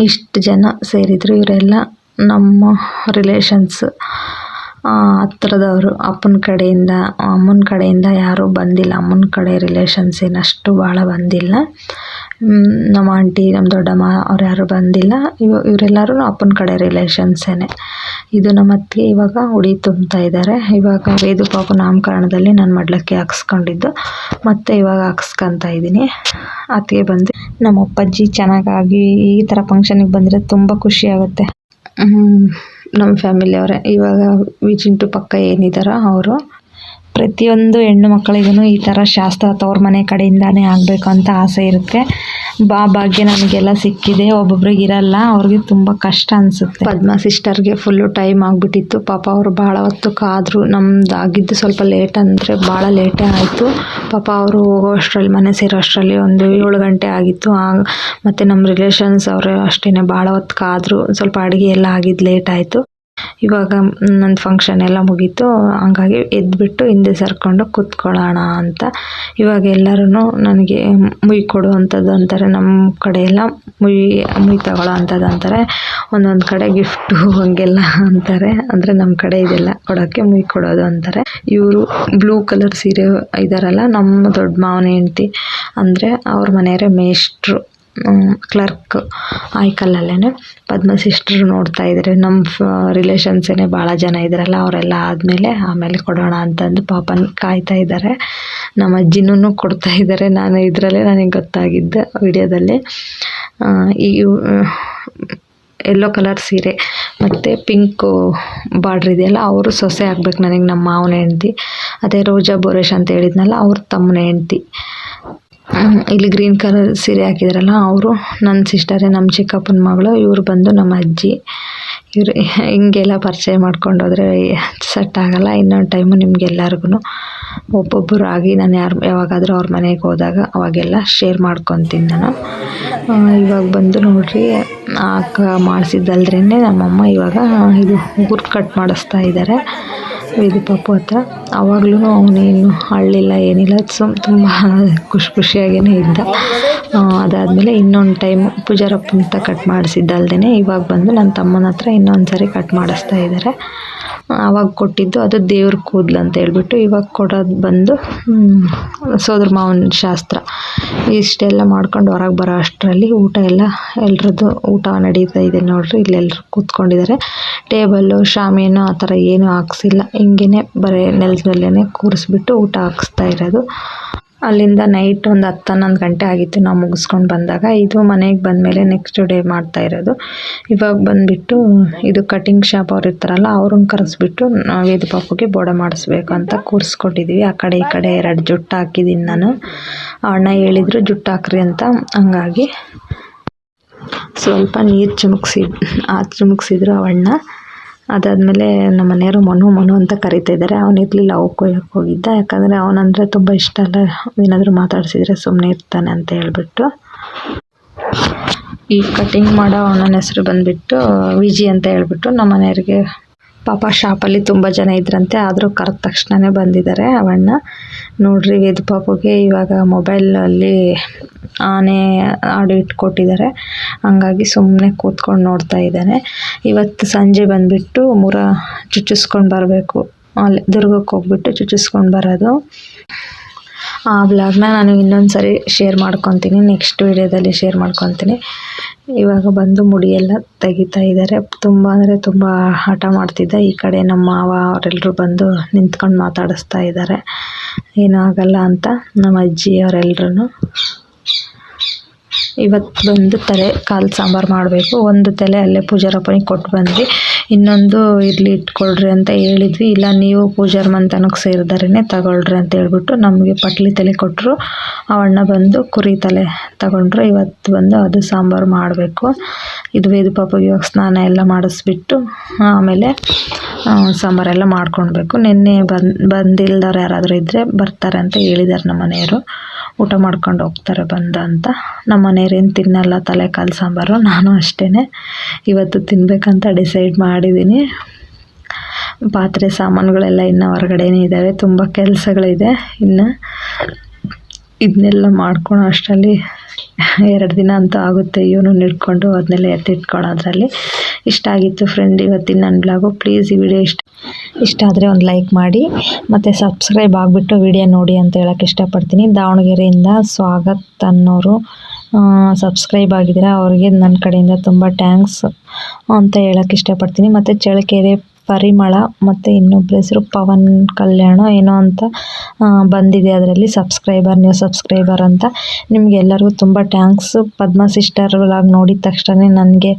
ಇಷ್ಟು ಜನ ಸೇರಿದ್ರು. ಇವರೆಲ್ಲ ನಮ್ಮ ರಿಲೇಷನ್ಸ್ ಹತ್ರದವರು. ಅಪ್ಪನ ಕಡೆಯಿಂದ, ಅಮ್ಮನ ಕಡೆಯಿಂದ ಯಾರೂ ಬಂದಿಲ್ಲ. ಅಮ್ಮನ ಕಡೆ ರಿಲೇಷನ್ಸ್ ಏನಷ್ಟು ಭಾಳ ಬಂದಿಲ್ಲ. ನಮ್ಮ ಆಂಟಿ, ನಮ್ಮ ದೊಡ್ಡಮ್ಮ ಅವ್ರು ಯಾರು ಬಂದಿಲ್ಲ. ಇವ, ಇವರೆಲ್ಲರೂ ಅಪ್ಪನ ಕಡೆ ರಿಲೇಷನ್ಸೇನೆ ಇದು ನಮ್ಮ ಅತ್ತಿಗೆ ಇವಾಗ ಉಡಿ ತುಂಬ್ತಾ ಇದ್ದಾರೆ. ಇವಾಗ ವೇದು ಪಾಪು ನಾಮಕರಣದಲ್ಲಿ ನಾನು ಮಡ್ಲಕ್ಕಿ ಹಾಕ್ಸ್ಕೊಂಡಿದ್ದು. ಮತ್ತೆ ಇವಾಗ ಹಾಕ್ಸ್ಕೊತಾ ಇದ್ದೀನಿ. ಅತ್ತಿಗೆ ಬಂದು ನಮ್ಮ ಅಪ್ಪಾಜಿ ಚೆನ್ನಾಗಾಗಿ ಈ ಥರ ಫಂಕ್ಷನಿಗೆ ಬಂದರೆ ತುಂಬ ಖುಷಿ ಆಗುತ್ತೆ. ನಮ್ಮ ಫ್ಯಾಮಿಲಿಯವರೇ ಇವಾಗ ವಿಜಿಂಟು ಪಕ್ಕ ಏನಿದ್ದಾರೋ ಅವರು ಪ್ರತಿಯೊಂದು ಹೆಣ್ಣು ಮಕ್ಕಳಿಗೂ ಈ ಥರ ಶಾಸ್ತ್ರ ತವ್ರ ಮನೆ ಕಡೆಯಿಂದಾನೇ ಆಗಬೇಕು ಅಂತ ಆಸೆ ಇರುತ್ತೆ. ಬಾ, ಭಾಗ್ಯ ನನಗೆಲ್ಲ ಸಿಕ್ಕಿದೆ, ಒಬ್ಬೊಬ್ರಿಗೆ ಇರಲ್ಲ, ಅವ್ರಿಗೆ ತುಂಬ ಕಷ್ಟ ಅನಿಸುತ್ತೆ. ಪದ್ಮ ಸಿಸ್ಟರ್ಗೆ ಫುಲ್ಲು ಟೈಮ್ ಆಗಿಬಿಟ್ಟಿತ್ತು. ಪಾಪ ಅವರು ಭಾಳ ಹೊತ್ತು ಕಾದರು ನಮ್ದು ಆಗಿದ್ದು ಸ್ವಲ್ಪ ಲೇಟ್ ಅಂದರೆ ಭಾಳ ಲೇಟೇ ಆಯಿತು. ಪಾಪ ಅವರು ಹೋಗೋ ಅಷ್ಟರಲ್ಲಿ, ಮನೆ ಸೇರೋ ಅಷ್ಟರಲ್ಲಿ ಒಂದು ಏಳು ಗಂಟೆ ಆಗಿತ್ತು. ಆಗ ಮತ್ತು ನಮ್ಮ ರಿಲೇಷನ್ಸ್ ಅವರು ಅಷ್ಟೇ ಭಾಳ ಹೊತ್ತು ಕಾದರು ಸ್ವಲ್ಪ ಅಡುಗೆ ಎಲ್ಲ ಆಗಿದ್ದು ಲೇಟ್ ಆಯಿತು. ಇವಾಗ ನನ್ನ ಫಂಕ್ಷನ್ ಎಲ್ಲ ಮುಗೀತು, ಹಂಗಾಗಿ ಎದ್ಬಿಟ್ಟು ಹಿಂದೆ ಸರ್ಕೊಂಡು ಕೂತ್ಕೊಳ್ಳೋಣ ಅಂತ. ಇವಾಗ ಎಲ್ಲರೂ ನನಗೆ ಮುಯ್ ಕೊಡುವಂಥದ್ದು ಅಂತಾರೆ ನಮ್ಮ ಕಡೆ ಎಲ್ಲ ಮುಯ್ ಮುಯ್ ತಗೊಳ್ಳೋ ಅಂಥದ್ದು ಅಂತಾರೆ. ಒಂದೊಂದು ಕಡೆ ಗಿಫ್ಟು ಹಂಗೆಲ್ಲ ಅಂತಾರೆ, ಅಂದರೆ ನಮ್ಮ ಕಡೆ ಇದೆಲ್ಲ ಕೊಡೋಕ್ಕೆ ಮುಯ್ ಕೊಡೋದು ಅಂತಾರೆ. ಇವರು ಬ್ಲೂ ಕಲರ್ ಸೀರೆ ಇದ್ದಾರಲ್ಲ ನಮ್ಮ ದೊಡ್ಡ ಮಾವನ ಹೆಂಡ್ತಿ, ಅಂದರೆ ಅವ್ರ ಮನೆಯವರೇ ಮೇಷ್ಟ್ರು. ಕ್ಲರ್ಕ್ ಆಯ್ಕಲ್ಲಲ್ಲೇ ಪದ್ಮ ಸಿಸ್ಟ್ರು ನೋಡ್ತಾ ಇದ್ದಾರೆ ನಮ್ಮ ರಿಲೇಷನ್ಸೇನೆ ಭಾಳ ಜನ ಇದ್ದಾರಲ್ಲ ಅವರೆಲ್ಲ ಆದಮೇಲೆ ಆಮೇಲೆ ಕೊಡೋಣ ಅಂತಂದು ಪಾಪನ ಕಾಯ್ತಾ ಇದ್ದಾರೆ ನಮ್ಮ ಅಜ್ಜಿನೂ ಕೊಡ್ತಾ ಇದ್ದಾರೆ ನಾನು ಇದರಲ್ಲೇ ನನಗೆ ಗೊತ್ತಾಗಿದ್ದೆ ವಿಡಿಯೋದಲ್ಲಿ. ಈ ಎಲ್ಲೋ ಕಲರ್ ಸೀರೆ ಮತ್ತು ಪಿಂಕು ಬಾರ್ಡ್ರ್ ಇದೆಯಲ್ಲ, ಅವರು ಸೊಸೆ ಆಗ್ಬೇಕು ನನಗೆ, ನಮ್ಮ ಮಾವನ ಹೆಂಡ್ತಿ. ಅದೇ ರೋಜಾ ಬೋರೇಶ್ ಅಂತ ಹೇಳಿದ್ನಲ್ಲ, ಅವ್ರ ತಮ್ಮನ ಹೆಂಡ್ತಿ. ಇಲ್ಲಿ ಗ್ರೀನ್ ಕಲರ್ ಸೀರೆ ಹಾಕಿದ್ರಲ್ಲ, ಅವರು ನನ್ನ ಸಿಸ್ಟರೇ ನಮ್ಮ ಚಿಕ್ಕಪ್ಪನ ಮಗಳು, ಇವರು ಬಂದು ನಮ್ಮ ಅಜ್ಜಿ, ಇವರು ಹಿಂಗೆಲ್ಲ ಪರಿಚಯ ಮಾಡ್ಕೊಂಡು ಹೋದರೆ ಸೆಟ್ ಆಗಲ್ಲ. ಇನ್ನೊಂದು ಟೈಮು ನಿಮಗೆಲ್ಲರಿಗೂ ಒಬ್ಬೊಬ್ಬರು ಆಗಿ ನಾನು ಯಾರು, ಯಾವಾಗಾದರೂ ಅವ್ರ ಮನೆಗೆ ಹೋದಾಗ ಅವಾಗೆಲ್ಲ ಶೇರ್ ಮಾಡ್ಕೊತೀನಿ ನಾನು. ಇವಾಗ ಬಂದು ನೋಡ್ರಿ ಅಕ್ಕ ಮಾಡಿಸಿದ್ದಲ್ದ್ರೇ ನಮ್ಮಮ್ಮ ಇವಾಗ ಇದು ಉಗುರು ಕಟ್ ಮಾಡಿಸ್ತಾ ಇದ್ದಾರೆ ವೇದು ಪಾಪು ಹತ್ರ. ಆವಾಗಲೂ ಅವನೇನು ಅಳ್ಳಿಲ್ಲ, ಏನಿಲ್ಲ. ಸುಮ್ ತುಂಬ ಖುಷಿ ಖುಷಿಯಾಗೇ ಇದ್ದ. ಅದಾದಮೇಲೆ ಇನ್ನೊಂದು ಟೈಮ್ ಪೂಜಾರಪ್ಪನ ಹತ್ರ ಕಟ್ ಮಾಡಿಸಿದ್ದಲ್ದೇ ಇವಾಗ ಬಂದು ನನ್ನ ತಮ್ಮನ ಹತ್ರ ಇನ್ನೊಂದು ಸಾರಿ ಕಟ್ ಮಾಡಿಸ್ತಾ ಇದ್ದಾರೆ ಆವಾಗ ಕೊಟ್ಟಿದ್ದು, ಅದು ದೇವ್ರ ಕೂದಲು ಅಂತ ಹೇಳ್ಬಿಟ್ಟು ಇವಾಗ ಕೊಡೋದು ಬಂದು ಸೋದರ ಮಾವನ ಶಾಸ್ತ್ರ. ಇಷ್ಟೆಲ್ಲ ಮಾಡ್ಕೊಂಡು ಹೊರಗೆ ಬರೋ ಅಷ್ಟರಲ್ಲಿ ಊಟ ಎಲ್ಲ, ಎಲ್ರದ್ದು ಊಟ ನಡೀತಾ ಇದೆ ನೋಡ್ರಿ ಇಲ್ಲೆಲ್ಲರೂ ಕೂತ್ಕೊಂಡಿದ್ದಾರೆ. ಟೇಬಲ್ಲು, ಶಾಮಿಯಾನು ಆ ಥರ ಏನೂ ಹಾಕ್ಸಿಲ್ಲ. ಹಿಂಗೇ ಬರೀ ನೆಲದಲ್ಲೇ ಕೂರಿಸ್ಬಿಟ್ಟು ಊಟ ಹಾಕಿಸ್ತಾ ಇರೋದು. ಅಲ್ಲಿಂದ ನೈಟ್ ಒಂದು ಹತ್ತು ಹನ್ನೊಂದು ಗಂಟೆ ಆಗಿತ್ತು ನಾವು ಮುಗಿಸ್ಕೊಂಡು ಬಂದಾಗ. ಇದು ಮನೆಗೆ ಬಂದಮೇಲೆ ನೆಕ್ಸ್ಟ್ ಡೇ ಮಾಡ್ತಾ ಇರೋದು. ಇವಾಗ ಬಂದುಬಿಟ್ಟು ಇದು ಕಟಿಂಗ್ ಶಾಪ್ ಅವ್ರು ಇರ್ತಾರಲ್ಲ, ಅವ್ರನ್ನ ಕರೆಸ್ಬಿಟ್ಟು ನಾವು ವೇದ ಪಾಪುಗೆ ಬೋಡ ಮಾಡಿಸ್ಬೇಕು ಅಂತ ಕೂರಿಸ್ಕೊಟ್ಟಿದ್ದೀವಿ ಆ ಕಡೆ ಈ ಕಡೆ ಎರಡು ಜುಟ್ಟು ಹಾಕಿದ್ದೀನಿ ನಾನು. ಅಣ್ಣ ಹೇಳಿದ್ರು, ಜುಟ್ಟು ಹಾಕ್ರಿ ಅಂತ. ಹಂಗಾಗಿ ಸ್ವಲ್ಪ ನೀರು ಚಿಮುಕ್ಸಿದ್ ಆ ಚಿಮುಕ್ಸಿದ್ರು ಅವಣ್ಣ. ಅದಾದಮೇಲೆ ನಮ್ಮ ಮನೆಯವರು ಮನು ಮನು ಅಂತ ಕರಿತಾ ಇದ್ದಾರೆ. ಅವನಿರ್ಲಿಲ್ಲ ಅವು ಕೊಯ್ಯಕ್ಕೆ ಹೋಗಿದ್ದ. ಯಾಕಂದರೆ ಅವನಂದರೆ ತುಂಬ ಇಷ್ಟ ಅಲ್ಲ, ಏನಾದರೂ ಮಾತಾಡ್ಸಿದ್ರೆ ಸುಮ್ಮನೆ ಇರ್ತಾನೆ ಅಂತ ಹೇಳ್ಬಿಟ್ಟು. ಈ ಕಟಿಂಗ್ ಮಾಡೋ ಅವನ ಹೆಸರು ಬಂದುಬಿಟ್ಟು ವಿಜಿ ಅಂತ ಹೇಳ್ಬಿಟ್ಟು ನಮ್ಮ ಮನೆಯವ್ರಿಗೆ ಪಾಪ ಶಾಪಲ್ಲಿ ತುಂಬ ಜನ ಇದ್ರಂತೆ, ಆದರೂ ಕರೆದ ತಕ್ಷಣವೇ ಬಂದಿದ್ದಾರೆ ಅವಣ್ಣ. ನೋಡ್ರಿ ವೇದ ಪಾಪುಗೆ ಇವಾಗ ಮೊಬೈಲಲ್ಲಿ ಆನೆ ಆಡು ಇಟ್ಕೊಟ್ಟಿದ್ದಾರೆ. ಹಂಗಾಗಿ ಸುಮ್ಮನೆ ಕೂತ್ಕೊಂಡು ನೋಡ್ತಾ ಇದ್ದಾನೆ. ಇವತ್ತು ಸಂಜೆ ಬಂದುಬಿಟ್ಟು ಮೂರ ಚುಚ್ಚಿಸ್ಕೊಂಡು ಬರಬೇಕು. ಅಲ್ಲಿ ದುರ್ಗಕ್ಕೆ ಹೋಗ್ಬಿಟ್ಟು ಚುಚ್ಚಿಸ್ಕೊಂಡು ಬರೋದು. ಆ ಬ್ಲಾಗ್ನ ನಾನು ಇನ್ನೊಂದು ಸರಿ ಶೇರ್ ಮಾಡ್ಕೊತೀನಿ ನೆಕ್ಸ್ಟ್ ವೀಡಿಯೋದಲ್ಲಿ ಶೇರ್ ಮಾಡ್ಕೊತೀನಿ. ಇವಾಗ ಬಂದು ಮುಡಿಯೆಲ್ಲ ತೆಗಿತಾ ಇದ್ದಾರೆ. ತುಂಬ ಅಂದ್ರೆ ತುಂಬ ಹಠ ಮಾಡ್ತಿದ್ದ ಈ ಕಡೆ ನಮ್ಮ ಮಾವ ಅವರೆಲ್ಲರೂ ಬಂದು ನಿಂತ್ಕೊಂಡು ಮಾತಾಡಿಸ್ತಾ ಇದ್ದಾರೆ. ಏನೂ ಆಗಲ್ಲ ಅಂತ ನಮ್ಮ ಅಜ್ಜಿ ಅವರೆಲ್ಲರೂ ಇವತ್ತು ಬಂದು ತಲೆ ಕಾಲು ಸಾಂಬಾರು ಮಾಡಬೇಕು. ಒಂದು ತಲೆ ಅಲ್ಲೇ ಪೂಜಾರಪ್ಪನಿಗೆ ಕೊಟ್ಟು ಬಂದ್ವಿ. ಇನ್ನೊಂದು ಇರಲಿ ಇಟ್ಕೊಳ್ರಿ ಅಂತ ಹೇಳಿದ್ವಿ. ಇಲ್ಲ, ನೀವು ಪೂಜಾರ ಮಂತನಕ್ಕೆ ಸೇರಿದಾರೆ ತಗೊಳ್ರಿ ಅಂತ ಹೇಳ್ಬಿಟ್ಟು ನಮಗೆ ಪಟ್ಲಿ ತಲೆ ಕೊಟ್ಟರು ಅವಣ್ಣ ಬಂದು ಕುರಿ ತಲೆ ತಗೊಂಡ್ರು. ಇವತ್ತು ಬಂದು ಅದು ಸಾಂಬಾರು ಮಾಡಬೇಕು. ಇದು ವೇದ ಪಾಪಗೆ ಇವಾಗ ಸ್ನಾನ ಎಲ್ಲ ಮಾಡಿಸ್ಬಿಟ್ಟು, ಆಮೇಲೆ ಸಾಂಬಾರೆಲ್ಲ ಮಾಡ್ಕೊಳ್ಬೇಕು ನಿನ್ನೆ ಬಂದು, ಬಂದಿಲ್ದವ್ರು ಯಾರಾದರೂ ಇದ್ದರೆ ಬರ್ತಾರೆ ಅಂತ ಹೇಳಿದ್ದಾರೆ ನಮ್ಮ ಮನೆಯವರು. ಊಟ ಮಾಡ್ಕೊಂಡು ಹೋಗ್ತಾರೆ ಬಂದ ಅಂತ. ನಮ್ಮ ಮನೆಯವ್ರೇನು ತಿನ್ನಲ್ಲ ತಲೆ ಕಾಲು ಸಾಂಬಾರು, ನಾನು ಅಷ್ಟೇ ಇವತ್ತು ತಿನ್ನಬೇಕಂತ ಡಿಸೈಡ್ ಮಾಡಿದ್ದೀನಿ ಪಾತ್ರೆ ಸಾಮಾನುಗಳೆಲ್ಲ ಇನ್ನು ಹೊರಗಡೆನೇ ಇದ್ದಾವೆ ತುಂಬ ಕೆಲಸಗಳಿದೆ ಇನ್ನು. ಇದನ್ನೆಲ್ಲ ಮಾಡ್ಕೊಳೋ ಅಷ್ಟರಲ್ಲಿ ಎರಡು ದಿನ ಅಂತೂ ಆಗುತ್ತೆ ಇವನು ಹಿಡ್ಕೊಂಡು ಅದನ್ನೆಲ್ಲ ಎತ್ತಿಟ್ಕೊಳ್ಳೋದ್ರಲ್ಲಿ. ಇಷ್ಟ ಆಗಿತ್ತು ಫ್ರೆಂಡ್ ಇವತ್ತಿನ ನನ್ನ ಬ್ಲಾಗು ಪ್ಲೀಸ್ ಈ ವಿಡಿಯೋ ಇಷ್ಟ ಇಷ್ಟ ಆದರೆ ಒಂದು ಲೈಕ್ ಮಾಡಿ. ಮತ್ತು ಸಬ್ಸ್ಕ್ರೈಬ್ ಆಗಿಬಿಟ್ಟು ವಿಡಿಯೋ ನೋಡಿ ಅಂತ ಹೇಳೋಕ್ಕೆ ಇಷ್ಟಪಡ್ತೀನಿ. ದಾವಣಗೆರೆಯಿಂದ ಸ್ವಾಗತ್ ಅನ್ನೋರು ಸಬ್ಸ್ಕ್ರೈಬ್ ಆಗಿದ್ದೀರಾ, ಅವ್ರಿಗೆ ನನ್ನ ಕಡೆಯಿಂದ ತುಂಬ ಟ್ಯಾಂಕ್ಸ್ ಅಂತ ಹೇಳೋಕ್ಕೆ ಇಷ್ಟಪಡ್ತೀನಿ. ಮತ್ತು ಚಳ್ಳಕೆರೆ ಪರಿಮಳ ಮತ್ತು ಇನ್ನೊಬ್ಬರ ಹೆಸರು ಪವನ್ ಕಲ್ಯಾಣ ಏನೋ ಅಂತ ಬಂದಿದೆ ಅದರಲ್ಲಿ ಸಬ್ಸ್ಕ್ರೈಬರ್ ನೀವು ಸಬ್ಸ್ಕ್ರೈಬರ್ ಅಂತ. ನಿಮಗೆಲ್ಲರಿಗೂ ತುಂಬ ಟ್ಯಾಂಕ್ಸ್ ಪದ್ಮ ಸಿಸ್ಟರ್ ವ್ಲಾಗ್ ನೋಡಿದ ತಕ್ಷಣ ನನಗೆ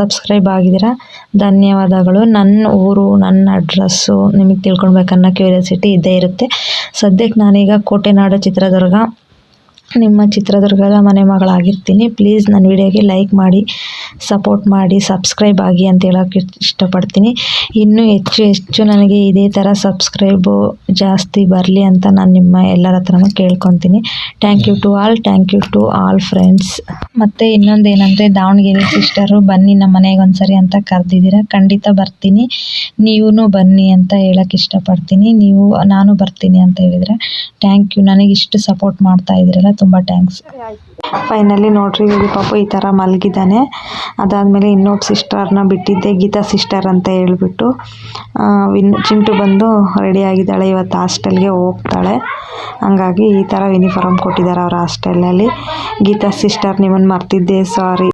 ಸಬ್ಸ್ಕ್ರೈಬ್ ಆಗಿದ್ದೀರಾ. ಧನ್ಯವಾದಗಳು. ನನ್ನ ಊರು, ನನ್ನ ಅಡ್ರೆಸ್ಸು ನಿಮಗೆ ತಿಳ್ಕೊಳ್ಬೇಕನ್ನೋ ಕ್ಯೂರಿಯಾಸಿಟಿ ಇದ್ದೇ ಇರುತ್ತೆ. ಸದ್ಯಕ್ಕೆ ನಾನೀಗ ಕೋಟೆನಾಡು ಚಿತ್ರದುರ್ಗ ನಿಮ್ಮ ಚಿತ್ರದುರ್ಗದ ಮನೆ ಮಗಳಾಗಿರ್ತೀನಿ. ಪ್ಲೀಸ್ ನನ್ನ ವಿಡಿಯೋಗೆ ಲೈಕ್ ಮಾಡಿ ಸಪೋರ್ಟ್ ಮಾಡಿ ಸಬ್ಸ್ಕ್ರೈಬ್ ಆಗಿ ಅಂತ ಹೇಳೋಕ್ಕೆ ಇಷ್ಟಪಡ್ತೀನಿ. ಇನ್ನೂ ಹೆಚ್ಚು ಹೆಚ್ಚು ನನಗೆ ಇದೇ ಥರ ಸಬ್ಸ್ಕ್ರೈಬು ಜಾಸ್ತಿ ಬರಲಿ ಅಂತ ನಾನು ನಿಮ್ಮ ಎಲ್ಲರ ಹತ್ರನೂ ಕೇಳ್ಕೊತೀನಿ. Thank you to all thank you to all friends ಮತ್ತು ಇನ್ನೊಂದು ಏನಂದರೆ, ದಾವಣಗೆರೆ ಸಿಸ್ಟರು ಬನ್ನಿ ನಮ್ಮ ಮನೆಗೆ ಒಂದ್ಸರಿ ಅಂತ ಕರೆದಿದ್ದೀರ? ಖಂಡಿತ ಬರ್ತೀನಿ. ನೀವೂ ಬನ್ನಿ ಅಂತ ಹೇಳೋಕ್ಕೆ ಇಷ್ಟಪಡ್ತೀನಿ. ನೀವು, ನಾನು ಬರ್ತೀನಿ ಅಂತ ಹೇಳಿದರೆ ಥ್ಯಾಂಕ್ ಯು ನನಗೆ ಇಷ್ಟು ಸಪೋರ್ಟ್ ಮಾಡ್ತಾ ಇದ್ದೀರಲ್ಲ ತುಂಬ ಥ್ಯಾಂಕ್ಸ್ ಫೈನಲಿ ನೋಡ್ರಿ ಇದು ಪಾಪು ಈ ಥರ ಮಲಗಿದ್ದಾನೆ. ಅದಾದಮೇಲೆ ಇನ್ನೊಬ್ಬ ಸಿಸ್ಟರ್ನ ಬಿಟ್ಟಿದ್ದೆ, ಗೀತಾ ಸಿಸ್ಟರ್ ಅಂತ ಹೇಳ್ಬಿಟ್ಟು. ಚಿಂಟು ಬಂದು ರೆಡಿ ಆಗಿದ್ದಾಳೆ, ಇವತ್ತು ಹಾಸ್ಟೆಲ್ಗೆ ಹೋಗ್ತಾಳೆ. ಹಂಗಾಗಿ ಈ ಥರ ಯೂನಿಫಾರ್ಮ್ ಕೊಟ್ಟಿದ್ದಾರೆ ಅವ್ರ ಹಾಸ್ಟೆಲಲ್ಲಿ ಗೀತಾ ಸಿಸ್ಟರ್ ನಿಮ್ಮನ್ನು ಮರ್ತಿದ್ದೆ ಸಾರಿ